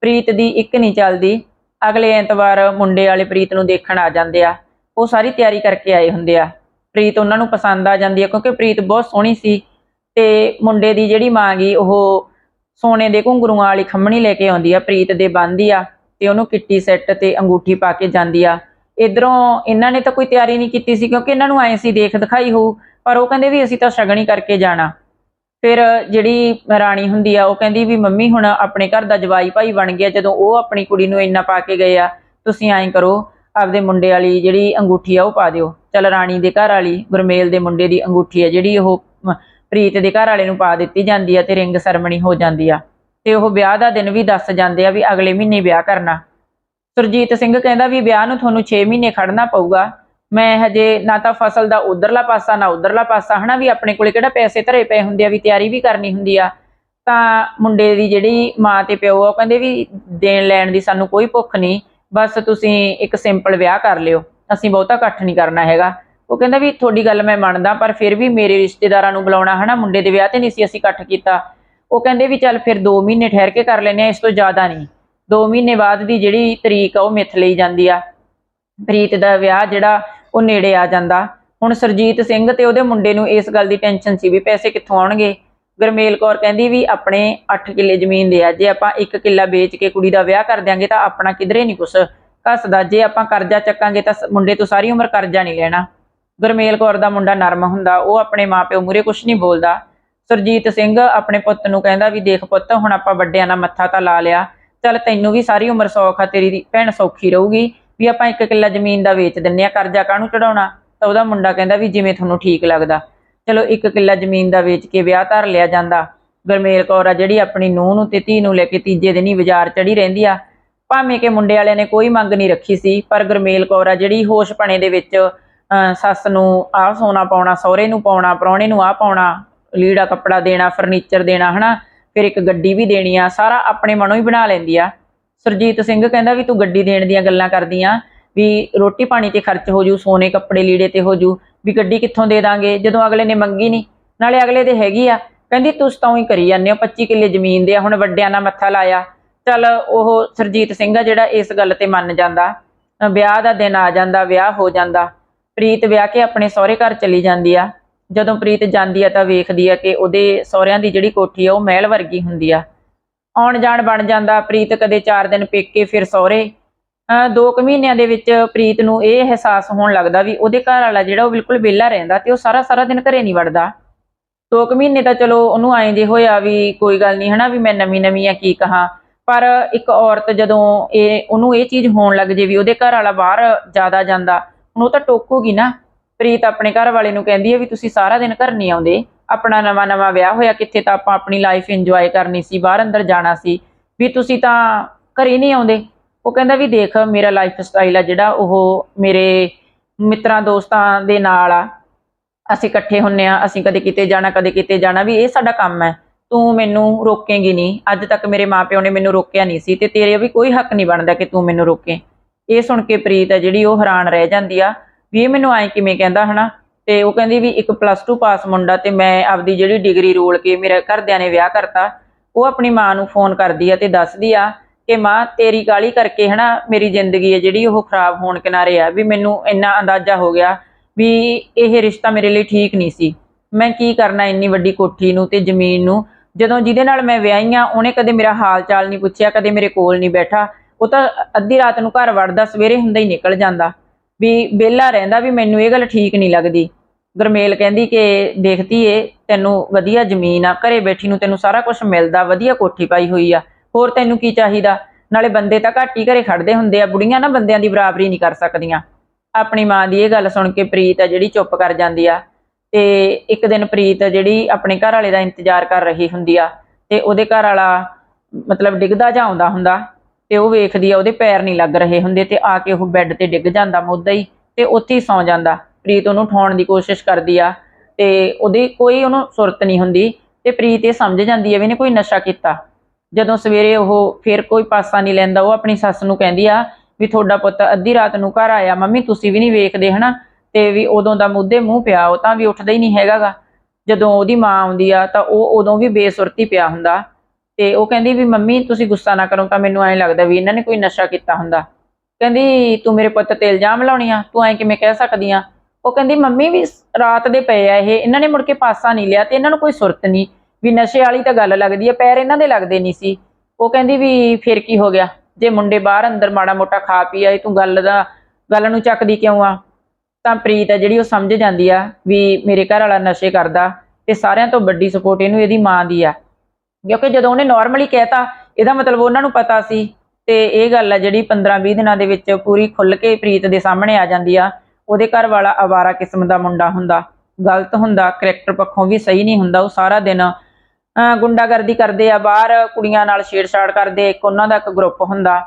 ਪ੍ਰੀਤ ਦੀ ਇੱਕ ਨਹੀਂ ਚੱਲਦੀ। ਅਗਲੇ ਐਤਵਾਰ ਮੁੰਡੇ ਵਾਲੇ ਪ੍ਰੀਤ ਨੂੰ ਦੇਖਣ ਆ ਜਾਂਦੇ ਆ। ਉਹ ਸਾਰੀ ਤਿਆਰੀ ਕਰਕੇ ਆਏ ਹੁੰਦੇ ਆ। ਪ੍ਰੀਤ ਉਹਨਾਂ ਨੂੰ ਪਸੰਦ ਆ ਜਾਂਦੀ ਆ, ਕਿਉਂਕਿ ਪ੍ਰੀਤ ਬਹੁਤ ਸੋਹਣੀ ਸੀ। ਤੇ ਮੁੰਡੇ ਦੀ ਜਿਹੜੀ ਮਾਂ ਗਈ ਉਹ ਸੋਨੇ ਦੇ ਘੁੰਗਰੂਆਂ ਵਾਲੀ ਖੰਮਣੀ ਲੈ ਕੇ ਆਉਂਦੀ ਆ, ਪ੍ਰੀਤ ਦੇ ਬੰਨ੍ਹਦੀ ਆ, ਤੇ ਉਹਨੂੰ ਕਿੱਟੀ ਸੈੱਟ ਤੇ ਅੰਗੂਠੀ ਪਾ ਕੇ ਜਾਂਦੀ ਆ। ਇਧਰੋਂ ਇਹਨਾਂ ਨੇ ਤਾਂ ਕੋਈ ਤਿਆਰੀ ਨਹੀਂ ਕੀਤੀ ਸੀ, ਕਿਉਂਕਿ ਇਹਨਾਂ ਨੂੰ ਐ ਸੀ, ਦੇਖ ਦਿਖਾਈ ਹੋਊ ਪਰ ਉਹ ਕਹਿੰਦੇ ਵੀ ਅਸੀਂ ਤਾਂ ਸ਼ਗਨੀ ਕਰਕੇ ਜਾਣਾ। ਫਿਰ ਜਿਹੜੀ ਰਾਣੀ ਹੁੰਦੀ ਆ, ਉਹ ਕਹਿੰਦੀ ਵੀ ਮੰਮੀ ਹੁਣ ਆਪਣੇ ਘਰ ਦਾ ਜਵਾਈ ਭਾਈ ਬਣ ਗਿਆ, ਜਦੋਂ ਉਹ ਆਪਣੀ ਕੁੜੀ ਨੂੰ ਇੰਨਾ ਪਾ ਕੇ ਗਏ ਆ, ਤੁਸੀਂ ਐਂ ਕਰੋ, ਆਪਦੇ ਮੁੰਡੇ ਵਾਲੀ ਜਿਹੜੀ ਅੰਗੂਠੀ ਆ, ਉਹ ਪਾ ਦਿਓ। ਚਲ ਰਾਣੀ ਦੇ ਘਰ ਵਾਲੀ, ਗੁਰਮੇਲ ਦੇ ਮੁੰਡੇ ਦੀ ਅੰਗੂਠੀ ਆ, ਜਿਹੜੀ ਉਹ ਪ੍ਰੀਤ ਦੇ ਘਰ ਵਾਲੇ ਨੂੰ ਪਾ ਦਿੱਤੀ ਜਾਂਦੀ ਆ, ਤੇ ਰਿੰਗ ਸੈਰਮਨੀ ਹੋ ਜਾਂਦੀ ਆ। ਤੇ ਉਹ ਵਿਆਹ ਦਾ ਦਿਨ ਵੀ ਦੱਸ ਜਾਂਦੇ ਆ ਵੀ ਅਗਲੇ ਮਹੀਨੇ ਵਿਆਹ ਕਰਨਾ। ਸੁਰਜੀਤ ਸਿੰਘ ਕਹਿੰਦਾ ਵੀ ਵਿਆਹ ਨੂੰ ਤੁਹਾਨੂੰ 6 ਮਹੀਨੇ ਖੜਨਾ ਪਊਗਾ। ਮੈਂ ਹਜੇ ਨਾ ਤਾਂ ਫਸਲ ਦਾ ਉਧਰਲਾ ਪਾਸਾ, ਨਾ ਉਧਰਲਾ ਪਾਸਾ, ਹਨਾ, ਵੀ ਆਪਣੇ ਕੋਲੇ ਕਿਹੜਾ ਪੈਸੇ ਧਰੇ ਪਏ ਹੁੰਦੇ ਆ, ਵੀ ਤਿਆਰੀ ਵੀ ਕਰਨੀ ਹੁੰਦੀ ਆ। ਤਾਂ ਮੁੰਡੇ ਦੀ ਜਿਹੜੀ ਮਾਂ ਤੇ ਪਿਓ ਆ, ਉਹ ਕਹਿੰਦੇ ਵੀ ਦੇਣ ਲੈਣ ਦੀ ਸਾਨੂੰ ਕੋਈ ਭੁੱਖ ਨਹੀਂ, ਬਸ ਤੁਸੀਂ ਇੱਕ ਸਿੰਪਲ ਵਿਆਹ ਕਰ ਲਿਓ। ਅਸੀਂ ਬਹੁਤਾ ਇਕੱਠ ਨਹੀਂ ਕਰਨਾ ਹੈਗਾ। ਉਹ ਕਹਿੰਦਾ ਵੀ ਤੁਹਾਡੀ ਗੱਲ ਮੈਂ ਮੰਨਦਾ, ਪਰ ਫਿਰ ਵੀ ਮੇਰੇ ਰਿਸ਼ਤੇਦਾਰਾਂ ਨੂੰ ਬੁਲਾਉਣਾ, ਹਨਾ, ਮੁੰਡੇ ਦੇ ਵਿਆਹ ਤੇ ਨਹੀਂ ਸੀ ਅਸੀਂ ਇਕੱਠ ਕੀਤਾ। ਉਹ ਕਹਿੰਦੇ ਵੀ ਚੱਲ ਫਿਰ 2 ਮਹੀਨੇ ਠਹਿਰ ਕੇ ਕਰ ਲੈਨੇ ਆ, ਇਸ ਤੋਂ ਜ਼ਿਆਦਾ ਨਹੀਂ। 2 ਮਹੀਨੇ ਬਾਅਦ ਦੀ ਜਿਹੜੀ ਤਰੀਕ ਆ, ਉਹ ਮਿੱਥ ਲਈ ਜਾਂਦੀ ਆ। ਪ੍ਰੀਤ ਦਾ ਵਿਆਹ ਜਿਹੜਾ ਉਹ ਨੇੜੇ ਆ ਜਾਂਦਾ। ਹੁਣ ਸਰਜੀਤ ਸਿੰਘ ਤੇ ਉਹਦੇ ਮੁੰਡੇ ਨੂੰ ਇਸ ਗੱਲ ਦੀ ਟੈਨਸ਼ਨ ਸੀ ਵੀ ਪੈਸੇ ਕਿੱਥੋਂ ਆਉਣਗੇ? ਗਰਮੇਲ ਕੌਰ ਕਹਿੰਦੀ ਵੀ ਆਪਣੇ 8 ਕਿੱਲੇ ਜ਼ਮੀਨ ਦੇ ਆ, ਜੇ ਆਪਾਂ 1 ਕਿੱਲਾ ਵੇਚ ਕੇ ਕੁੜੀ ਦਾ ਵਿਆਹ ਕਰ ਦਿਆਂਗੇ ਤਾਂ ਆਪਣਾ ਕਿਧਰੇ ਨਹੀਂ ਕੁਛ ਘਸਦਾ। ਜੇ ਆਪਾਂ ਕਰਜ਼ਾ ਚੱਕਾਂਗੇ ਤਾਂ ਮੁੰਡੇ ਤੋਂ ਸਾਰੀ ਉਮਰ ਕਰਜ਼ਾ ਨਹੀਂ ਲੈਣਾ। ਗਰਮੇਲ ਕੌਰ ਦਾ ਮੁੰਡਾ ਨਰਮ ਹੁੰਦਾ, ਉਹ ਆਪਣੇ ਮਾਪਿਓ ਮੂਰੇ ਕੁਛ ਨਹੀਂ ਬੋਲਦਾ। ਸਰਜੀਤ ਸਿੰਘ ਆਪਣੇ ਪੁੱਤ ਨੂੰ ਕਹਿੰਦਾ ਵੀ ਦੇਖ ਪੁੱਤ, ਹੁਣ ਆਪਾਂ ਵੱਡਿਆਂ ਨਾਲ ਮੱਥਾ ਤਾਂ ਲਾ ਲਿਆ। ਚੱਲ ਤੈਨੂੰ ਵੀ ਸਾਰੀ ਉਮਰ ਸੌਖ ਆ, ਤੇਰੀ ਭੈਣ ਸੌਖੀ ਰਹੂਗੀ। ਵੀ ਆਪਾਂ ਇੱਕ ਕਿੱਲਾ ਜ਼ਮੀਨ ਦਾ ਵੇਚ ਦਿੰਨੇ ਆ, ਕਰਜ਼ਾ ਕਾਹਨੂੰ ਚੜਾਉਣਾ? ਤਾਂ ਉਹਦਾ ਮੁੰਡਾ ਕਹਿੰਦਾ ਵੀ ਜਿਵੇਂ ਤੁਹਾਨੂੰ ਠੀਕ ਲੱਗਦਾ। ਚਲੋ ਇੱਕ ਕਿੱਲਾ ਜ਼ਮੀਨ ਦਾ ਵੇਚ ਕੇ ਵਿਆਹ ਧਰ ਲਿਆ ਜਾਂਦਾ। ਗਰਮੇਲ ਕੌਰ ਆ ਜਿਹੜੀ ਆਪਣੀ ਨੂੰਹ ਨੂੰ ਤੇ ਧੀ ਨੂੰ ਲੈ ਕੇ ਤੀਜੇ ਦਿਨ ਹੀ ਬਾਜ਼ਾਰ ਚੜੀ ਰਹਿੰਦੀ ਆ। ਭਾਵੇਂ ਕਿ ਮੁੰਡੇ ਵਾਲਿਆਂ ਨੇ ਕੋਈ ਮੰਗ ਨਹੀਂ ਰੱਖੀ ਸੀ, ਪਰ ਗਰਮੇਲ ਕੌਰ ਆ ਜਿਹੜੀ ਹੋਸ਼ ਪਣੇ ਦੇ ਵਿੱਚ, ਅਹ, ਸੱਸ ਨੂੰ ਆਹ ਸੋਨਾ ਪਾਉਣਾ, ਸਹੁਰੇ ਨੂੰ ਪਾਉਣਾ, ਪ੍ਰਾਹੁਣੇ ਨੂੰ ਆਹ ਪਾਉਣਾ, ਲੀੜਾ ਕੱਪੜਾ ਦੇਣਾ ਫਰਨੀਚਰ ਦੇਣਾ, ਹਨਾ? ਫਿਰ ਇੱਕ ਗੱਡੀ ਵੀ ਦੇਣੀ ਆ, ਸਾਰਾ ਆਪਣੇ ਮਨੋਂ ਹੀ ਬਣਾ ਲੈਂਦੀ ਆ। ਸੁਰਜੀਤ ਸਿੰਘ ਕਹਿੰਦਾ ਵੀ ਤੂੰ ਗੱਡੀ ਦੇਣ ਦੀਆਂ ਗੱਲਾਂ ਕਰਦੀਆਂ ਵੀ ਰੋਟੀ ਪਾਣੀ ਤੇ ਖਰਚ ਹੋ ਜੂ, ਸੋਨੇ ਕੱਪੜੇ ਲੀੜੇ ਤੇ ਹੋ ਜੂ, ਵੀ ਗੱਡੀ ਕਿੱਥੋਂ ਦੇ ਦਾਂਗੇ, ਜਦੋਂ ਅਗਲੇ ਨੇ ਮੰਗੀ ਨਹੀਂ ਨਾਲੇ ਅਗਲੇ ਦੇ ਹੈਗੀ ਆ, ਕਹਿੰਦੀ ਤੁਸੀਂ ਤਾਂ ਹੀ ਕਰੀ ਜਾਂਦੇ ਹੋ 25 ਕਿੱਲੇ ਜ਼ਮੀਨ ਦੇ ਆ, ਹੁਣ ਵੱਡਿਆਂ ਨਾਲ ਮੱਥਾ ਲਾਇਆ। ਚੱਲ ਉਹ ਸਰਜੀਤ ਸਿੰਘ ਆ ਜਿਹੜਾ ਇਸ ਗੱਲ ਤੇ ਮੰਨ ਜਾਂਦਾ ਵਿਆਹ ਦਾ ਦਿਨ ਆ ਜਾਂਦਾ, ਵਿਆਹ ਹੋ ਜਾਂਦਾ, ਪ੍ਰੀਤ ਵਿਆਹ ਕੇ ਆਪਣੇ ਸਹੁਰੇ ਘਰ ਚਲੀ ਜਾਂਦੀ ਆ। ਜਦੋਂ ਪ੍ਰੀਤ ਜਾਂਦੀ ਆ ਤਾਂ ਵੇਖਦੀ ਆ ਕਿ ਉਹਦੇ ਸਹੁਰਿਆਂ ਦੀ ਜਿਹੜੀ ਕੋਠੀ ਆ, ਉਹ ਮਹਿਲ ਵਰਗੀ ਹੁੰਦੀ ਆ। ਆਉਣ ਜਾਣ ਬਣ ਜਾਂਦਾ ਪ੍ਰੀਤ ਕਦੇ 4 ਦਿਨ ਪੇਕੇ, ਫਿਰ ਸਹੁਰੇ। ਦੋ ਕੁ ਮਹੀਨਿਆਂ ਦੇ ਵਿੱਚ ਪ੍ਰੀਤ ਨੂੰ ਇਹ ਅਹਿਸਾਸ ਹੋਣ ਲੱਗਦਾ ਵੀ ਉਹਦੇ ਘਰ ਵਾਲਾ ਜਿਹੜਾ ਉਹ ਬਿਲਕੁਲ ਵਿਹਲਾ ਰਹਿੰਦਾ ਤੇ ਉਹ ਸਾਰਾ ਸਾਰਾ ਦਿਨ ਘਰੇ ਨਹੀਂ ਵੜਦਾ। ਦੋ ਕੁ ਮਹੀਨੇ ਤਾਂ ਚਲੋ ਉਹਨੂੰ ਐਂ ਜੇ ਹੋਇਆ ਵੀ ਕੋਈ ਗੱਲ ਨਹੀਂ ਹਨਾ, ਵੀ ਮੈਂ ਨਵੀਂ ਨਵੀਂ ਆ ਕੀ ਕਹਾਂ। ਪਰ ਇੱਕ ਔਰਤ ਜਦੋਂ ਇਹ ਉਹਨੂੰ ਇਹ ਚੀਜ਼ ਹੋਣ ਲੱਗ ਜੇ ਵੀ ਉਹਦੇ ਘਰ ਵਾਲਾ ਬਾਹਰ ਜ਼ਿਆਦਾ ਜਾਂਦਾ ਹੁਣ ਉਹ ਤਾਂ ਟੋਕੂਗੀ ਨਾ। ਪ੍ਰੀਤ ਆਪਣੇ ਘਰ ਵਾਲੇ ਨੂੰ ਕਹਿੰਦੀ ਹੈ ਵੀ ਤੁਸੀਂ ਸਾਰਾ ਦਿਨ ਘਰ ਨਹੀਂ ਆਉਂਦੇ। ਆਪਣਾ ਨਵਾਂ ਨਵਾਂ ਵਿਆਹ ਹੋਇਆ, ਕਿੱਥੇ ਤਾਂ ਆਪਾਂ ਆਪਣੀ ਲਾਈਫ ਇੰਜੋਏ ਕਰਨੀ ਸੀ, ਬਾਹਰ ਅੰਦਰ ਜਾਣਾ ਸੀ, ਵੀ ਤੁਸੀਂ ਤਾਂ ਘਰੇ ਨਹੀਂ ਆਉਂਦੇ। ਉਹ ਕਹਿੰਦਾ ਵੀ ਦੇਖ, ਮੇਰਾ ਲਾਈਫ ਸਟਾਈਲ ਆ ਜਿਹੜਾ, ਉਹ ਮੇਰੇ ਮਿੱਤਰਾਂ ਦੋਸਤਾਂ ਦੇ ਨਾਲ ਆ। ਅਸੀਂ ਇਕੱਠੇ ਹੁੰਨੇ ਆ, ਅਸੀਂ ਕਦੇ ਕਿਤੇ ਜਾਣਾ, ਕਦੇ ਕਿਤੇ ਜਾਣਾ, ਵੀ ਇਹ ਸਾਡਾ ਕੰਮ ਹੈ। ਤੂੰ ਮੈਨੂੰ ਰੋਕੇਂਗੀ ਨਹੀਂ। ਅੱਜ ਤੱਕ ਮੇਰੇ ਮਾਪਿਓ ਨੇ ਮੈਨੂੰ ਰੋਕਿਆ ਨਹੀਂ ਸੀ ਤੇ ਤੇਰੇ ਵੀ ਕੋਈ ਹੱਕ ਨਹੀਂ ਬਣਦਾ ਕਿ ਤੂੰ ਮੈਨੂੰ ਰੋਕੇ। ਇਹ ਸੁਣ ਕੇ ਪ੍ਰੀਤ ਹੈ ਜਿਹੜੀ ਉਹ ਹੈਰਾਨ ਰਹਿ ਜਾਂਦੀ ਆ, ਵੀ ਇਹ ਮੈਨੂੰ ਐਂ ਕਿਵੇਂ ਕਹਿੰਦਾ, ਹਨਾ? ਤੇ ਉਹ ਕਹਿੰਦੀ ਵੀ ਇੱਕ ਪਲੱਸ 2 ਪਾਸ ਮੁੰਡਾ ਤੇ ਮੈਂ ਆਪਦੀ ਜਿਹੜੀ ਡਿਗਰੀ ਰੋਲ ਕੇ ਮੇਰੇ ਘਰਦਿਆਂ ਨੇ ਵਿਆਹ ਕਰਤਾ, ਉਹ ਆਪਣੀ ਮਾਂ ਨੂੰ ਫੋਨ ਕਰਦੀ ਆ ਤੇ ਦੱਸਦੀ ਆ ਕਿ ਮਾਂ ਤੇਰੀ ਗਾਲੀ ਕਰਕੇ ਹਨਾ ਮੇਰੀ ਜ਼ਿੰਦਗੀ ਹੈ ਜਿਹੜੀ ਉਹ ਖਰਾਬ ਹੋਣ ਕਿਨਾਰੇ ਆ, ਵੀ ਮੈਨੂੰ ਇੰਨਾ ਅੰਦਾਜ਼ਾ ਹੋ ਗਿਆ ਵੀ ਇਹ ਰਿਸ਼ਤਾ ਮੇਰੇ ਲਈ ਠੀਕ ਨਹੀਂ ਸੀ। ਮੈਂ ਕੀ ਕਰਨਾ ਇੰਨੀ ਵੱਡੀ ਕੋਠੀ ਨੂੰ ਤੇ ਜ਼ਮੀਨ ਨੂੰ? ਜਦੋਂ ਜਿਹਦੇ ਨਾਲ ਮੈਂ ਵਿਆਹੀ ਆ, ਉਹਨੇ ਕਦੇ ਮੇਰਾ ਹਾਲ ਚਾਲ ਨਹੀਂ ਪੁੱਛਿਆ, ਕਦੇ ਮੇਰੇ ਕੋਲ ਨਹੀਂ ਬੈਠਾ। ਉਹ ਤਾਂ ਅੱਧੀ ਰਾਤ ਨੂੰ ਘਰ ਵੜਦਾ, ਸਵੇਰੇ ਹੁੰਦਾ ਹੀ ਨਿਕਲ ਜਾਂਦਾ। ਵੀ ਵਿਹਲਾ ਰਹਿੰਦਾ ਵੀ ਮੈਨੂੰ ਇਹ ਗੱਲ ਠੀਕ ਨਹੀਂ ਲੱਗਦੀ। ਗਰਮੇਲ ਕਹਿੰਦੀ ਕਿ ਦੇਖਤੀ ਏ ਤੈਨੂੰ ਵਧੀਆ ਜ਼ਮੀਨ ਆ, ਘਰੇ ਬੈਠੀ ਨੂੰ ਤੈਨੂੰ ਸਾਰਾ ਕੁਝ ਮਿਲਦਾ, ਵਧੀਆ ਕੋਠੀ ਪਾਈ ਹੋਈ ਆ, ਹੋਰ ਤੈਨੂੰ ਕੀ ਚਾਹੀਦਾ? ਨਾਲੇ ਬੰਦੇ ਤਾਂ ਘੱਟ ਹੀ ਘਰੇ ਖੜਦੇ ਹੁੰਦੇ ਆ, ਬੁੜੀਆਂ ਨਾ ਬੰਦਿਆਂ ਦੀ ਬਰਾਬਰੀ ਨਹੀਂ ਕਰ ਸਕਦੀਆਂ। ਆਪਣੀ ਮਾਂ ਦੀ ਇਹ ਗੱਲ ਸੁਣ ਕੇ ਪ੍ਰੀਤ ਆ ਜਿਹੜੀ ਚੁੱਪ ਕਰ ਜਾਂਦੀ ਆ, ਤੇ ਇੱਕ ਦਿਨ ਪ੍ਰੀਤ ਜਿਹੜੀ ਆਪਣੇ ਘਰ ਵਾਲੇ ਦਾ ਇੰਤਜ਼ਾਰ ਕਰ ਰਹੀ ਹੁੰਦੀ ਆ, ਤੇ ਉਹਦੇ ਘਰ ਵਾਲਾ ਮਤਲਬ ਡਿੱਗਦਾ ਜਾਉਂਦਾ ਹੁੰਦਾ ਤੇ ਉਹ ਵੇਖਦੀ ਆ, ਉਹਦੇ ਪੈਰ ਨਹੀਂ ਲੱਗ ਰਹੇ ਹੁੰਦੇ ਤੇ ਆ ਕੇ ਉਹ ਬੈੱਡ ਤੇ ਡਿੱਗ ਜਾਂਦਾ ਮੁੱਦਾ ਹੀ ਤੇ ਉੱਥੇ ਹੀ ਸੌਂ ਜਾਂਦਾ। ਪ੍ਰੀਤ ਉਹਨੂੰ ਉਠਾਉਣ ਦੀ ਕੋਸ਼ਿਸ਼ ਕਰਦੀ ਆ ਤੇ ਉਹਦੀ ਕੋਈ ਉਹਨੂੰ ਸੁਰਤ ਨਹੀਂ ਹੁੰਦੀ ਤੇ ਪ੍ਰੀਤ ਇਹ ਸਮਝ ਜਾਂਦੀ ਹੈ ਵੀ ਇਹਨੇ ਕੋਈ ਨਸ਼ਾ ਕੀਤਾ। ਜਦੋਂ ਸਵੇਰੇ ਉਹ ਫਿਰ ਕੋਈ ਪਾਸਾ ਨਹੀਂ ਲੈਂਦਾ, ਉਹ ਆਪਣੀ ਸੱਸ ਨੂੰ ਕਹਿੰਦੀ ਆ ਵੀ ਤੁਹਾਡਾ ਪੁੱਤ ਅੱਧੀ ਰਾਤ ਨੂੰ ਘਰ ਆਇਆ, ਮੰਮੀ ਤੁਸੀਂ ਵੀ ਨਹੀਂ ਵੇਖਦੇ ਹਨਾ? ਤੇ ਵੀ ਉਦੋਂ ਦਾ ਮੁੱਦੇ ਮੂੰਹ ਪਿਆ, ਉਹ ਤਾਂ ਵੀ ਉੱਠਦਾ ਹੀ ਨਹੀਂ ਹੈਗਾਗਾ। ਜਦੋਂ ਉਹਦੀ ਮਾਂ ਆਉਂਦੀ ਆ ਤਾਂ ਉਹ ਉਦੋਂ ਵੀ ਬੇਸੁਰਤੀ ਪਿਆ ਹੁੰਦਾ। ਤੇ ਉਹ ਕਹਿੰਦੀ ਵੀ ਮੰਮੀ ਤੁਸੀਂ ਗੁੱਸਾ ਨਾ ਕਰੋ, ਤਾਂ ਮੈਨੂੰ ਐਂ ਲੱਗਦਾ ਵੀ ਇਹਨਾਂ ਨੇ ਕੋਈ ਨਸ਼ਾ ਕੀਤਾ ਹੁੰਦਾ। ਕਹਿੰਦੀ, ਤੂੰ ਮੇਰੇ ਪੁੱਤ ਤੇ ਇਲਜ਼ਾਮ ਲਾਉਣੀ ਆ, ਤੂੰ ਐਂ ਕਿਵੇਂ ਕਹਿ ਸਕਦੀ ਆ? ਉਹ ਕਹਿੰਦੀ, ਮੰਮੀ ਵੀ ਰਾਤ ਦੇ ਪਏ ਆ ਇਹ, ਇਹਨਾਂ ਨੇ ਮੁੜ ਕੇ ਪਾਸਾ ਨਹੀਂ ਲਿਆ ਤੇ ਇਹਨਾਂ ਨੂੰ ਕੋਈ ਸੁਰਤ ਨਹੀਂ। ਵੀ ਨਸ਼ੇ ਵਾਲੀ ਤਾਂ ਗੱਲ ਲੱਗਦੀ ਆ, ਪੈਰ ਇਹਨਾਂ ਦੇ ਲੱਗਦੇ ਨਹੀਂ ਸੀ। ਉਹ ਕਹਿੰਦੀ ਵੀ ਫਿਰ ਕੀ ਹੋ ਗਿਆ? ਜੇ ਮੁੰਡੇ ਬਾਹਰ ਅੰਦਰ ਮਾੜਾ ਮੋਟਾ ਖਾ ਪੀ ਆਏ, ਤੂੰ ਗੱਲ ਦਾ, ਗੱਲ ਨੂੰ ਚੱਕਦੀ ਕਿਉਂ ਆ? ਤਾਂ ਪ੍ਰੀਤ ਆ ਜਿਹੜੀ ਉਹ ਸਮਝ ਜਾਂਦੀ ਆ ਵੀ ਮੇਰੇ ਘਰ ਵਾਲਾ ਨਸ਼ੇ ਕਰਦਾ ਤੇ ਸਾਰਿਆਂ ਤੋਂ ਵੱਡੀ ਸਪੋਰਟ ਇਹਨੂੰ ਇਹਦੀ ਮਾਂ ਦੀ ਆ। ਕਿਉਂਕਿ ਜਦੋਂ ਉਹਨੇ ਨਾਰਮਲੀ ਕਹਿਤਾ, ਇਹਦਾ ਮਤਲਬ ਉਹਨਾਂ ਨੂੰ ਪਤਾ ਸੀ ਤੇ ਇਹ ਗੱਲ ਆ ਜਿਹੜੀ 15-20 ਦਿਨਾਂ ਦੇ ਵਿੱਚ ਪੂਰੀ ਖੁੱਲ ਕੇ ਪ੍ਰੀਤ ਦੇ ਸਾਹਮਣੇ ਆ ਜਾਂਦੀ ਆ, ਉਹਦੇ ਘਰ ਵਾਲਾ ਅਵਾਰਾ ਕਿਸਮ ਦਾ ਮੁੰਡਾ ਹੁੰਦਾ, ਗਲਤ ਹੁੰਦਾ ਕਰੈਕਟਰ ਪੱਖੋਂ ਵੀ ਸਹੀ ਨਹੀਂ ਹੁੰਦਾ, ਉਹ ਸਾਰਾ ਦਿਨ, ਅਹ ਗੁੰਡਾਗਰਦੀ ਕਰਦੇ ਆ, ਬਾਹਰ ਕੁੜੀਆਂ ਨਾਲ ਛੇੜਛਾੜ ਕਰਦੇ, ਇੱਕ ਉਹਨਾਂ ਦਾ ਇੱਕ ਗਰੁੱਪ ਹੁੰਦਾ,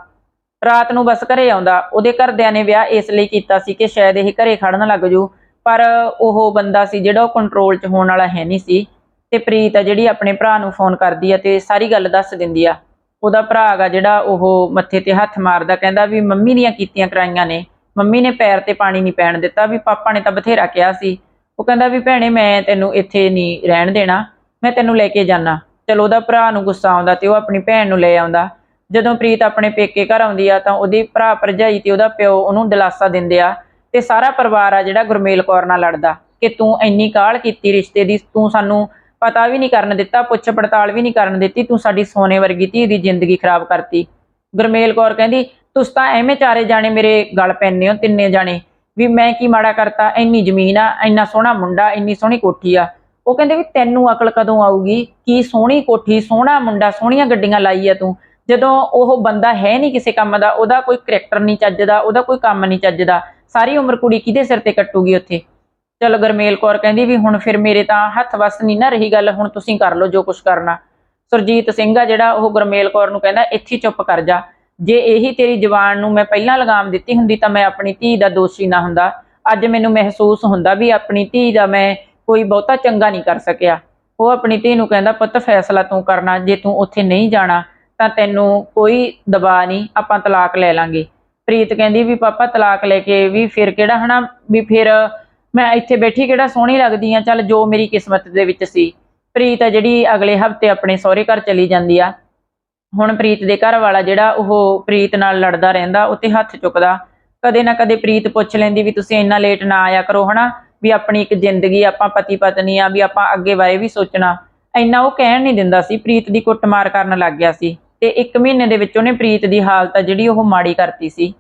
ਰਾਤ ਨੂੰ ਬਸ ਘਰੇ ਆਉਂਦਾ, ਉਹਦੇ ਘਰਦਿਆਂ ਨੇ ਵਿਆਹ ਇਸ ਲਈ ਕੀਤਾ ਸੀ ਕਿ ਸ਼ਾਇਦ ਇਹ ਘਰੇ ਖੜਨ ਲੱਗ ਜੂ, ਪਰ ਉਹ ਬੰਦਾ ਸੀ ਜਿਹੜਾ ਉਹ ਕੰਟਰੋਲ 'ਚ ਹੋਣ ਵਾਲਾ ਹੈ ਨਹੀਂ ਸੀ ਤੇ ਪ੍ਰੀਤ ਆ ਜਿਹੜੀ ਆਪਣੇ ਭਰਾ ਨੂੰ ਫੋਨ ਕਰਦੀ ਆ ਤੇ ਸਾਰੀ ਗੱਲ ਦੱਸ ਦਿੰਦੀ ਆ। ਉਹਦਾ ਭਰਾ ਗਾ ਜਿਹੜਾ ਉਹ ਮੱਥੇ ਤੇ ਹੱਥ ਮਾਰਦਾ, ਕਹਿੰਦਾ ਵੀ ਮੰਮੀ ਦੀਆਂ ਕੀਤੀਆਂ ਕਰਾਈਆਂ ਨੇ। ਮੰਮੀ ਨੇ ਪੈਰ ਤੇ ਪਾਣੀ ਨਹੀਂ ਪੈਣ ਦਿੱਤਾ, ਵੀ ਪਾਪਾ ਨੇ ਤਾਂ ਬਥੇਰਾ ਕਿਹਾ ਸੀ। ਉਹ ਕਹਿੰਦਾ ਵੀ ਭੈਣੇ ਮੈਂ ਤੈਨੂੰ ਇੱਥੇ ਨਹੀਂ ਰਹਿਣ ਦੇਣਾ, ਮੈਂ ਤੈਨੂੰ ਲੈ ਕੇ ਜਾਣਾ ਚਲੋ ਉਹਦਾ ਭਰਾ ਨੂੰ ਗੁੱਸਾ ਆਉਂਦਾ ਤੇ ਉਹ ਆਪਣੀ ਭੈਣ ਨੂੰ ਲੈ ਆਉਂਦਾ। ਜਦੋਂ ਪ੍ਰੀਤ ਆਪਣੇ ਪੇਕੇ ਘਰ ਆਉਂਦੀ ਆ ਤਾਂ ਉਹਦੀ ਭਰਾ ਭਰਜਾਈ ਤੇ ਉਹਦਾ ਪਿਓ ਉਹਨੂੰ ਦਿਲਾਸਾ ਦਿੰਦੇ ਆ ਤੇ ਸਾਰਾ ਪਰਿਵਾਰ ਆ ਜਿਹੜਾ ਗੁਰਮੇਲ ਕੌਰ ਨਾਲ ਲੜਦਾ ਕਿ ਤੂੰ ਇੰਨੀ ਕਾਹਲ ਕੀਤੀ ਰਿਸ਼ਤੇ ਦੀ, ਤੂੰ ਸਾਨੂੰ ਪਤਾ ਵੀ ਨਹੀਂ ਕਰਨ ਦਿੱਤਾ, ਪੁੱਛ ਪੜਤਾਲ ਵੀ ਨਹੀਂ ਕਰਨ ਦਿੱਤੀ, ਤੂੰ ਸਾਡੀ ਸੋਨੇ ਵਰਗੀ ਧੀ ਦੀ ਜ਼ਿੰਦਗੀ ਖਰਾਬ ਕਰਤੀ। ਗੁਰਮੇਲ ਕੌਰ ਕਹਿੰਦੀ, ਤੁਸੀਂ ਤਾਂ ਐਵੇਂ ਚਾਰੇ ਜਾਣੇ ਮੇਰੇ ਗਲ ਪੈਨੇ ਹੋ, ਤਿੰਨੇ ਜਾਣੇ, ਵੀ ਮੈਂ ਕੀ ਮਾੜਾ ਕਰਤਾ? ਇੰਨੀ ਜ਼ਮੀਨ ਆ, ਇੰਨਾ ਸੋਹਣਾ ਮੁੰਡਾ, ਇੰਨੀ ਸੋਹਣੀ ਕੋਠੀ ਆ। ਉਹ ਕਹਿੰਦੇ ਵੀ ਤੈਨੂੰ ਅਕਲ ਕਦੋਂ ਆਊਗੀ? ਕੀ ਸੋਹਣੀ ਕੋਠੀ, ਸੋਹਣਾ ਮੁੰਡਾ, ਸੋਹਣੀਆਂ ਗੱਡੀਆਂ ਲਾਈ ਆ ਤੂੰ? ਜਦੋਂ ਉਹ ਬੰਦਾ ਹੈ ਨਹੀਂ ਕਿਸੇ ਕੰਮ ਦਾ, ਉਹਦਾ ਕੋਈ ਕਰੈਕਟਰ ਨਹੀਂ ਚੱਜਦਾ, ਉਹਦਾ ਕੋਈ ਕੰਮ ਨਹੀਂ ਚੱਜਦਾ, ਸਾਰੀ ਉਮਰ ਕੁੜੀ ਕਿਹਦੇ ਸਿਰ ਤੇ ਕੱਟੂਗੀ ਉੱਥੇ? ਚਲ ਗਰਮੇਲ ਕੌਰ ਕਹਿੰਦੀ ਵੀ ਹੁਣ ਫਿਰ ਮੇਰੇ ਤਾਂ ਹੱਥ ਵਸ ਨਹੀਂ ਨਾ ਰਹੀ ਗੱਲ, ਹੁਣ ਤੁਸੀਂ ਕਰ ਲਓ ਜੋ ਕੁਝ ਕਰਨਾ। ਸੁਰਜੀਤ ਸਿੰਘ ਆ ਜਿਹੜਾ ਉਹ ਗਰਮੇਲ ਕੌਰ ਨੂੰ ਕਹਿੰਦਾ, ਇੱਥੇ ਚੁੱਪ ਕਰ ਜਾ। ਜੇ ਇਹੀ ਤੇਰੀ ਜ਼ਬਾਨ ਨੂੰ ਮੈਂ ਪਹਿਲਾਂ ਲਗਾਮ ਦਿੱਤੀ ਹੁੰਦੀ ਤਾਂ ਮੈਂ ਆਪਣੀ ਧੀ ਦਾ ਦੋਸ਼ੀ ਨਾ ਹੁੰਦਾ। ਅੱਜ ਮੈਨੂੰ ਮਹਿਸੂਸ ਹੁੰਦਾ ਵੀ ਆਪਣੀ ਧੀ ਦਾ ਮੈਂ ਕੋਈ ਬਹੁਤਾ ਚੰਗਾ ਨਹੀਂ ਕਰ ਸਕਿਆ। ਉਹ ਆਪਣੀ ਧੀ ਨੂੰ ਕਹਿੰਦਾ, ਪੁੱਤ ਫੈਸਲਾ ਤੂੰ ਕਰਨਾ, ਜੇ ਤੂੰ ਉੱਥੇ ਨਹੀਂ ਜਾਣਾ ਤਾਂ ਤੈਨੂੰ ਕੋਈ ਦਬਾਅ ਨਹੀਂ, ਆਪਾਂ ਤਲਾਕ ਲੈ ਲਾਂਗੇ। ਪ੍ਰੀਤ ਕਹਿੰਦੀ ਵੀ, ਪਾਪਾ ਤਲਾਕ ਲੈ ਕੇ ਵੀ ਫਿਰ ਕਿਹੜਾ ਹਨਾ, ਵੀ ਫਿਰ ਮੈਂ ਇੱਥੇ ਬੈਠੀ ਕਿਹੜਾ ਸੋਹਣੀ ਲੱਗਦੀ ਆ, ਚੱਲ ਜੋ ਮੇਰੀ ਕਿਸਮਤ ਦੇ ਵਿੱਚ ਸੀ। ਪ੍ਰੀਤ ਆ ਜਿਹੜੀ ਅਗਲੇ ਹਫ਼ਤੇ ਆਪਣੇ ਸਹੁਰੇ ਘਰ ਚਲੀ ਜਾਂਦੀ ਆ। ਹੁਣ ਪ੍ਰੀਤ ਦੇ ਘਰ ਵਾਲਾ ਜਿਹੜਾ ਉਹ ਪ੍ਰੀਤ ਨਾਲ ਲੜਦਾ ਰਹਿੰਦਾ ਉੱਤੇ ਹੱਥ ਚੁੱਕਦਾ। ਕਦੇ ਨਾ ਕਦੇ ਪ੍ਰੀਤ ਪੁੱਛ ਲੈਂਦੀ ਵੀ ਤੁਸੀਂ ਇੰਨਾ ਲੇਟ ਨਾ ਆਇਆ ਕਰੋ, ਹਨਾ? ਵੀ ਆਪਣੀ ਇੱਕ ਜ਼ਿੰਦਗੀ, ਆਪਾਂ ਪਤੀ ਪਤਨੀ ਆ, ਵੀ ਆਪਾਂ ਅੱਗੇ ਬਾਰੇ ਵੀ ਸੋਚਣਾ। ਇੰਨਾ ਉਹ ਕਹਿਣ ਨਹੀਂ ਦਿੰਦਾ ਸੀ, ਪ੍ਰੀਤ ਦੀ ਕੁੱਟਮਾਰ ਕਰਨ ਲੱਗ ਗਿਆ ਸੀ। ਤੇ ਇੱਕ ਮਹੀਨੇ ਦੇ ਵਿੱਚ ਉਹਨੇ ਪ੍ਰੀਤ ਦੀ ਹਾਲਤ ਆ ਜਿਹੜੀ ਉਹ ਮਾੜੀ ਕਰਤੀ ਸੀ।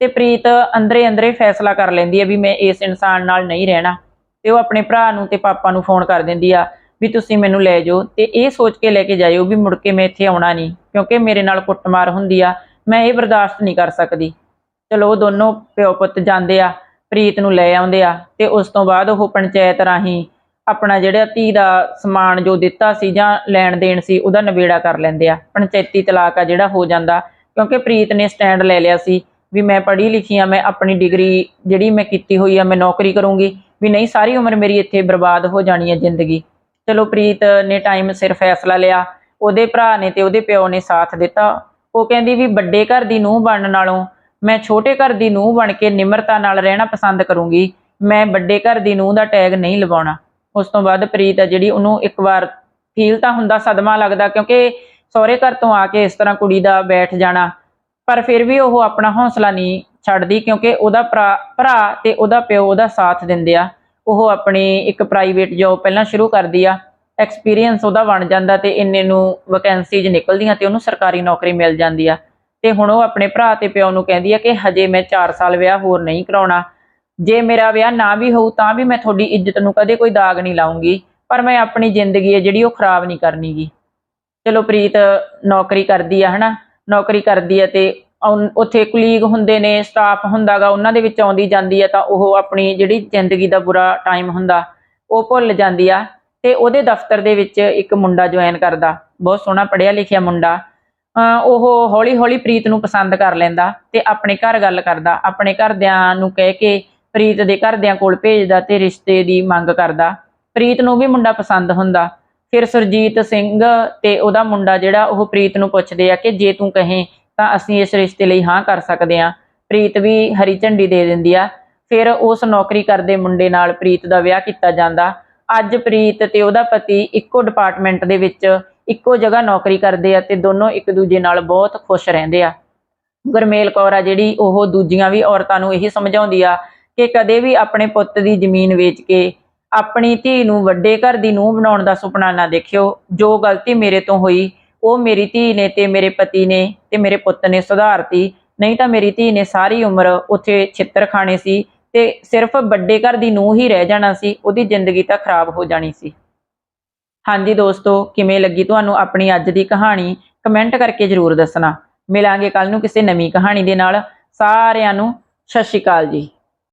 ਤੇ ਪ੍ਰੀਤ ਅੰਦਰੇ ਅੰਦਰੇ ਫੈਸਲਾ ਕਰ ਲੈਂਦੀ ਹੈ ਵੀ ਮੈਂ ਇਸ ਇਨਸਾਨ ਨਾਲ ਨਹੀਂ ਰਹਿਣਾ। ਤੇ ਉਹ ਆਪਣੇ ਭਰਾ ਨੂੰ ਤੇ ਪਾਪਾ ਨੂੰ ਫੋਨ ਕਰ ਦਿੰਦੀ ਆ ਵੀ ਤੁਸੀਂ ਮੈਨੂੰ ਲੈ ਜਾਓ। ਤੇ ਇਹ ਸੋਚ ਕੇ ਲੈ ਕੇ ਜਾਇਓ ਵੀ ਮੁੜ ਕੇ ਮੈਂ ਇੱਥੇ ਆਉਣਾ ਨਹੀਂ, ਕਿਉਂਕਿ ਮੇਰੇ ਨਾਲ ਕੁੱਟਮਾਰ ਹੁੰਦੀ ਆ। ਮੈਂ ਇਹ ਬਰਦਾਸ਼ਤ ਨਹੀਂ ਕਰ ਸਕਦੀ। ਚਲੋ, ਉਹ ਦੋਨੋਂ ਪਿਓ ਪੁੱਤ ਜਾਂਦੇ ਆ, ਪ੍ਰੀਤ ਨੂੰ ਲੈ ਆਉਂਦੇ ਆ ਤੇ ਉਸ ਤੋਂ ਬਾਅਦ ਉਹ ਪੰਚਾਇਤ ਰਾਹੀਂ ਆਪਣਾ ਜਿਹੜਾ ਧੀ ਦਾ ਸਮਾਨ ਜੋ ਦਿੱਤਾ ਸੀ ਜਾਂ ਲੈਣ ਦੇਣ ਸੀ, ਉਹਦਾ ਨਿਬੇੜਾ ਕਰ ਲੈਂਦੇ ਆ। ਪੰਚਾਇਤੀ ਤਲਾਕ ਆ ਜਿਹੜਾ ਹੋ ਜਾਂਦਾ, ਕਿਉਂਕਿ ਪ੍ਰੀਤ ਨੇ ਸਟੈਂਡ ਲੈ ਲਿਆ ਸੀ। ਵੀ ਮੈਂ ਪੜ੍ਹੀ ਲਿਖੀ ਆ, ਮੈਂ ਆਪਣੀ ਡਿਗਰੀ ਜਿਹੜੀ ਮੈਂ ਕੀਤੀ ਹੋਈ ਆ, ਮੈਂ ਨੌਕਰੀ ਕਰੂੰਗੀ, ਵੀ ਨਹੀਂ, ਸਾਰੀ ਉਮਰ ਮੇਰੀ ਇੱਥੇ ਬਰਬਾਦ ਹੋ ਜਾਣੀ ਹੈ ਜ਼ਿੰਦਗੀ। ਚਲੋ ਪ੍ਰੀਤ ਨੇ ਟਾਈਮ ਸਿਰ ਫੈਸਲਾ ਲਿਆ, ਉਹਦੇ ਭਰਾ ਨੇ ਤੇ ਉਹਦੇ ਪਿਓ ਨੇ ਸਾਥ ਦਿੱਤਾ। ਉਹ ਕਹਿੰਦੀ ਵੀ ਵੱਡੇ ਘਰ ਦੀ ਨੂੰਹ ਬਣਨ ਨਾਲੋਂ ਮੈਂ ਛੋਟੇ ਘਰ ਦੀ ਨੂੰਹ ਬਣ ਕੇ ਨਿਮਰਤਾ ਨਾਲ ਰਹਿਣਾ ਪਸੰਦ ਕਰੂੰਗੀ, ਮੈਂ ਵੱਡੇ ਘਰ ਦੀ ਨੂੰਹ ਦਾ ਟੈਗ ਨਹੀਂ ਲਵਾਉਣਾ। ਉਸ ਤੋਂ ਬਾਅਦ ਪ੍ਰੀਤ ਆ ਜਿਹੜੀ ਉਹਨੂੰ ਇੱਕ ਵਾਰ ਫੀਲ ਤਾਂ ਹੁੰਦਾ, ਸਦਮਾ ਲੱਗਦਾ, ਕਿਉਂਕਿ ਸਹੁਰੇ ਘਰ ਤੋਂ ਆ ਕੇ ਇਸ ਤਰ੍ਹਾਂ ਕੁੜੀ ਦਾ ਬੈਠ ਜਾਣਾ ਪਰ ਫਿਰ ਵੀ ਉਹ ਆਪਣਾ ਹੌਸਲਾ ਨਹੀਂ ਛੱਡਦੀ ਕਿਉਂਕਿ ਉਹਦਾ ਭਰਾ ਭਰਾ ਤੇ ਉਹਦਾ ਪਿਓ ਉਹਦਾ ਸਾਥ ਦਿੰਦੇ ਆ। ਉਹ ਆਪਣੀ ਇੱਕ ਪ੍ਰਾਈਵੇਟ ਜੌਬ ਪਹਿਲਾਂ ਸ਼ੁਰੂ ਕਰਦੀ ਆ। ਐਕਸਪੀਰੀਅੰਸ ਉਹਦਾ ਬਣ ਜਾਂਦਾ ਤੇ ਇੰਨੇ ਨੂੰ ਵੈਕੈਂਸੀਜ਼ ਨਿਕਲਦੀਆਂ ਤੇ ਉਹਨੂੰ ਸਰਕਾਰੀ ਨੌਕਰੀ ਮਿਲ ਜਾਂਦੀ ਆ। ਤੇ ਹੁਣ ਉਹ ਆਪਣੇ ਭਰਾ ਤੇ ਪਿਓ ਨੂੰ ਕਹਿੰਦੀ ਆ ਕਿ ਹਜੇ ਮੈਂ 4 ਸਾਲ ਵਿਆਹ ਹੋਰ ਨਹੀਂ ਕਰਾਉਣਾ। ਜੇ ਮੇਰਾ ਵਿਆਹ ਨਾ ਵੀ ਹੋਊ ਤਾਂ ਵੀ ਮੈਂ ਤੁਹਾਡੀ ਇੱਜ਼ਤ ਨੂੰ ਕਦੇ ਕੋਈ ਦਾਗ ਨਹੀਂ ਲਾਉਂਗੀ, ਪਰ ਮੈਂ ਆਪਣੀ ਜ਼ਿੰਦਗੀ ਹੈ ਜਿਹੜੀ ਉਹ ਖਰਾਬ ਨਹੀਂ ਕਰਨੀਗੀ। ਚਲੋ ਪ੍ਰੀਤ ਨੌਕਰੀ ਕਰਦੀ ਆ, ਹਨਾ? ਨੌਕਰੀ ਕਰਦੀ ਹੈ ਤੇ ਉੱਥੇ ਕੁਲੀਗ ਹੁੰਦੇ ਨੇ ਸਟਾਫ ਹੁੰਦਾਗਾ, ਉਹਨਾਂ ਦੇ ਵਿੱਚ ਆਉਂਦੀ ਜਾਂਦੀ ਹੈ ਤਾਂ ਉਹ ਆਪਣੀ ਜਿਹੜੀ ਜ਼ਿੰਦਗੀ ਦਾ ਬੁਰਾ ਟਾਈਮ ਹੁੰਦਾ, ਉਹ ਭੁੱਲ ਜਾਂਦੀ ਆ ਤੇ ਉਹਦੇ ਦਫ਼ਤਰ ਦੇ ਵਿੱਚ ਇੱਕ ਮੁੰਡਾ ਜੁਆਇਨ ਕਰਦਾ, ਬਹੁਤ ਸੋਹਣਾ ਪੜ੍ਹਿਆ ਲਿਖਿਆ ਮੁੰਡਾ, ਅਹ ਉਹ ਹੌਲੀ ਹੌਲੀ ਪ੍ਰੀਤ ਨੂੰ ਪਸੰਦ ਕਰ ਲੈਂਦਾ ਤੇ ਆਪਣੇ ਘਰ ਗੱਲ ਕਰਦਾ, ਆਪਣੇ ਘਰਦਿਆਂ ਨੂੰ ਕਹਿ ਕੇ ਪ੍ਰੀਤ ਦੇ ਘਰਦਿਆਂ ਕੋਲ ਭੇਜਦਾ ਤੇ ਰਿਸ਼ਤੇ ਦੀ ਮੰਗ ਕਰਦਾ, ਪ੍ਰੀਤ ਨੂੰ ਵੀ ਮੁੰਡਾ ਪਸੰਦ ਹੁੰਦਾ ਫਿਰ ਸੁਰਜੀਤ ਸਿੰਘ ਤੇ ਉਹਦਾ ਮੁੰਡਾ ਜਿਹੜਾ ਉਹ ਪ੍ਰੀਤ ਨੂੰ ਪੁੱਛਦੇ ਆ ਕਿ ਜੇ ਤੂੰ ਕਹੇ ਤਾਂ ਅਸੀਂ ਇਸ ਰਿਸ਼ਤੇ ਲਈ ਹਾਂ ਕਰ ਸਕਦੇ ਆ ਪ੍ਰੀਤ ਵੀ ਹਰੀ ਝੰਡੀ ਦੇ ਦਿੰਦੀ ਆ। ਫਿਰ ਉਸ ਨੌਕਰੀ ਕਰਦੇ ਮੁੰਡੇ ਨਾਲ ਪ੍ਰੀਤ ਦਾ ਵਿਆਹ ਕੀਤਾ ਜਾਂਦਾ। ਅੱਜ ਪ੍ਰੀਤ ਤੇ ਉਹਦਾ ਪਤੀ ਇੱਕੋ ਡਿਪਾਰਟਮੈਂਟ ਦੇ ਵਿੱਚ ਇੱਕੋ ਜਗ੍ਹਾ ਨੌਕਰੀ ਕਰਦੇ ਆ ਤੇ ਦੋਨੋਂ ਇੱਕ ਦੂਜੇ ਨਾਲ ਬਹੁਤ ਖੁਸ਼ ਰਹਿੰਦੇ ਆ। ਗੁਰਮੇਲ ਕੌਰ ਆ ਜਿਹੜੀ ਉਹ ਦੂਜੀਆਂ ਵੀ ਔਰਤਾਂ ਨੂੰ ਇਹੀ ਸਮਝਾਉਂਦੀ ਆ ਕਿ ਕਦੇ ਵੀ ਆਪਣੇ ਪੁੱਤ ਦੀ ਜ਼ਮੀਨ ਵੇਚ ਕੇ ਆਪਣੀ ਧੀ ਨੂੰ, ਵੱਡੇ ਘਰ ਦੀ ਨੂੰਹ ਬਣਾਉਣ ਦਾ ਸੁਪਨਾ ਨਾ ਦੇਖਿਓ। ਜੋ ਗਲਤੀ ਮੇਰੇ ਤੋਂ ਹੋਈ, ਉਹ ਮੇਰੀ ਧੀ ਨੇ ਤੇ ਮੇਰੇ ਪਤੀ ਨੇ ਤੇ ਮੇਰੇ ਪੁੱਤ ਨੇ ਸੁਧਾਰਤੀ। ਨਹੀਂ ਤਾਂ ਮੇਰੀ ਧੀ ਨੇ ਸਾਰੀ ਉਮਰ ਉੱਥੇ ਛਿੱਤਰ ਖਾਣੇ ਸੀ ਤੇ ਸਿਰਫ ਵੱਡੇ ਘਰ ਦੀ ਨੂੰਹ ਹੀ ਰਹਿ ਜਾਣਾ ਸੀ, ਉਹਦੀ ਜ਼ਿੰਦਗੀ ਤਾਂ ਖਰਾਬ ਹੋ ਜਾਣੀ ਸੀ। ਹਾਂਜੀ ਦੋਸਤੋ, ਕਿਵੇਂ ਲੱਗੀ ਤੁਹਾਨੂੰ ਆਪਣੀ ਅੱਜ ਦੀ ਕਹਾਣੀ? ਕਮੈਂਟ ਕਰਕੇ ਜਰੂਰ ਦੱਸਣਾ। ਮਿਲਾਂਗੇ ਕੱਲ ਨੂੰ ਕਿਸੇ ਨਵੀਂ ਕਹਾਣੀ ਦੇ ਨਾਲ। ਸਾਰਿਆਂ ਨੂੰ ਸਤਿ ਸ਼੍ਰੀ ਅਕਾਲ ਜੀ।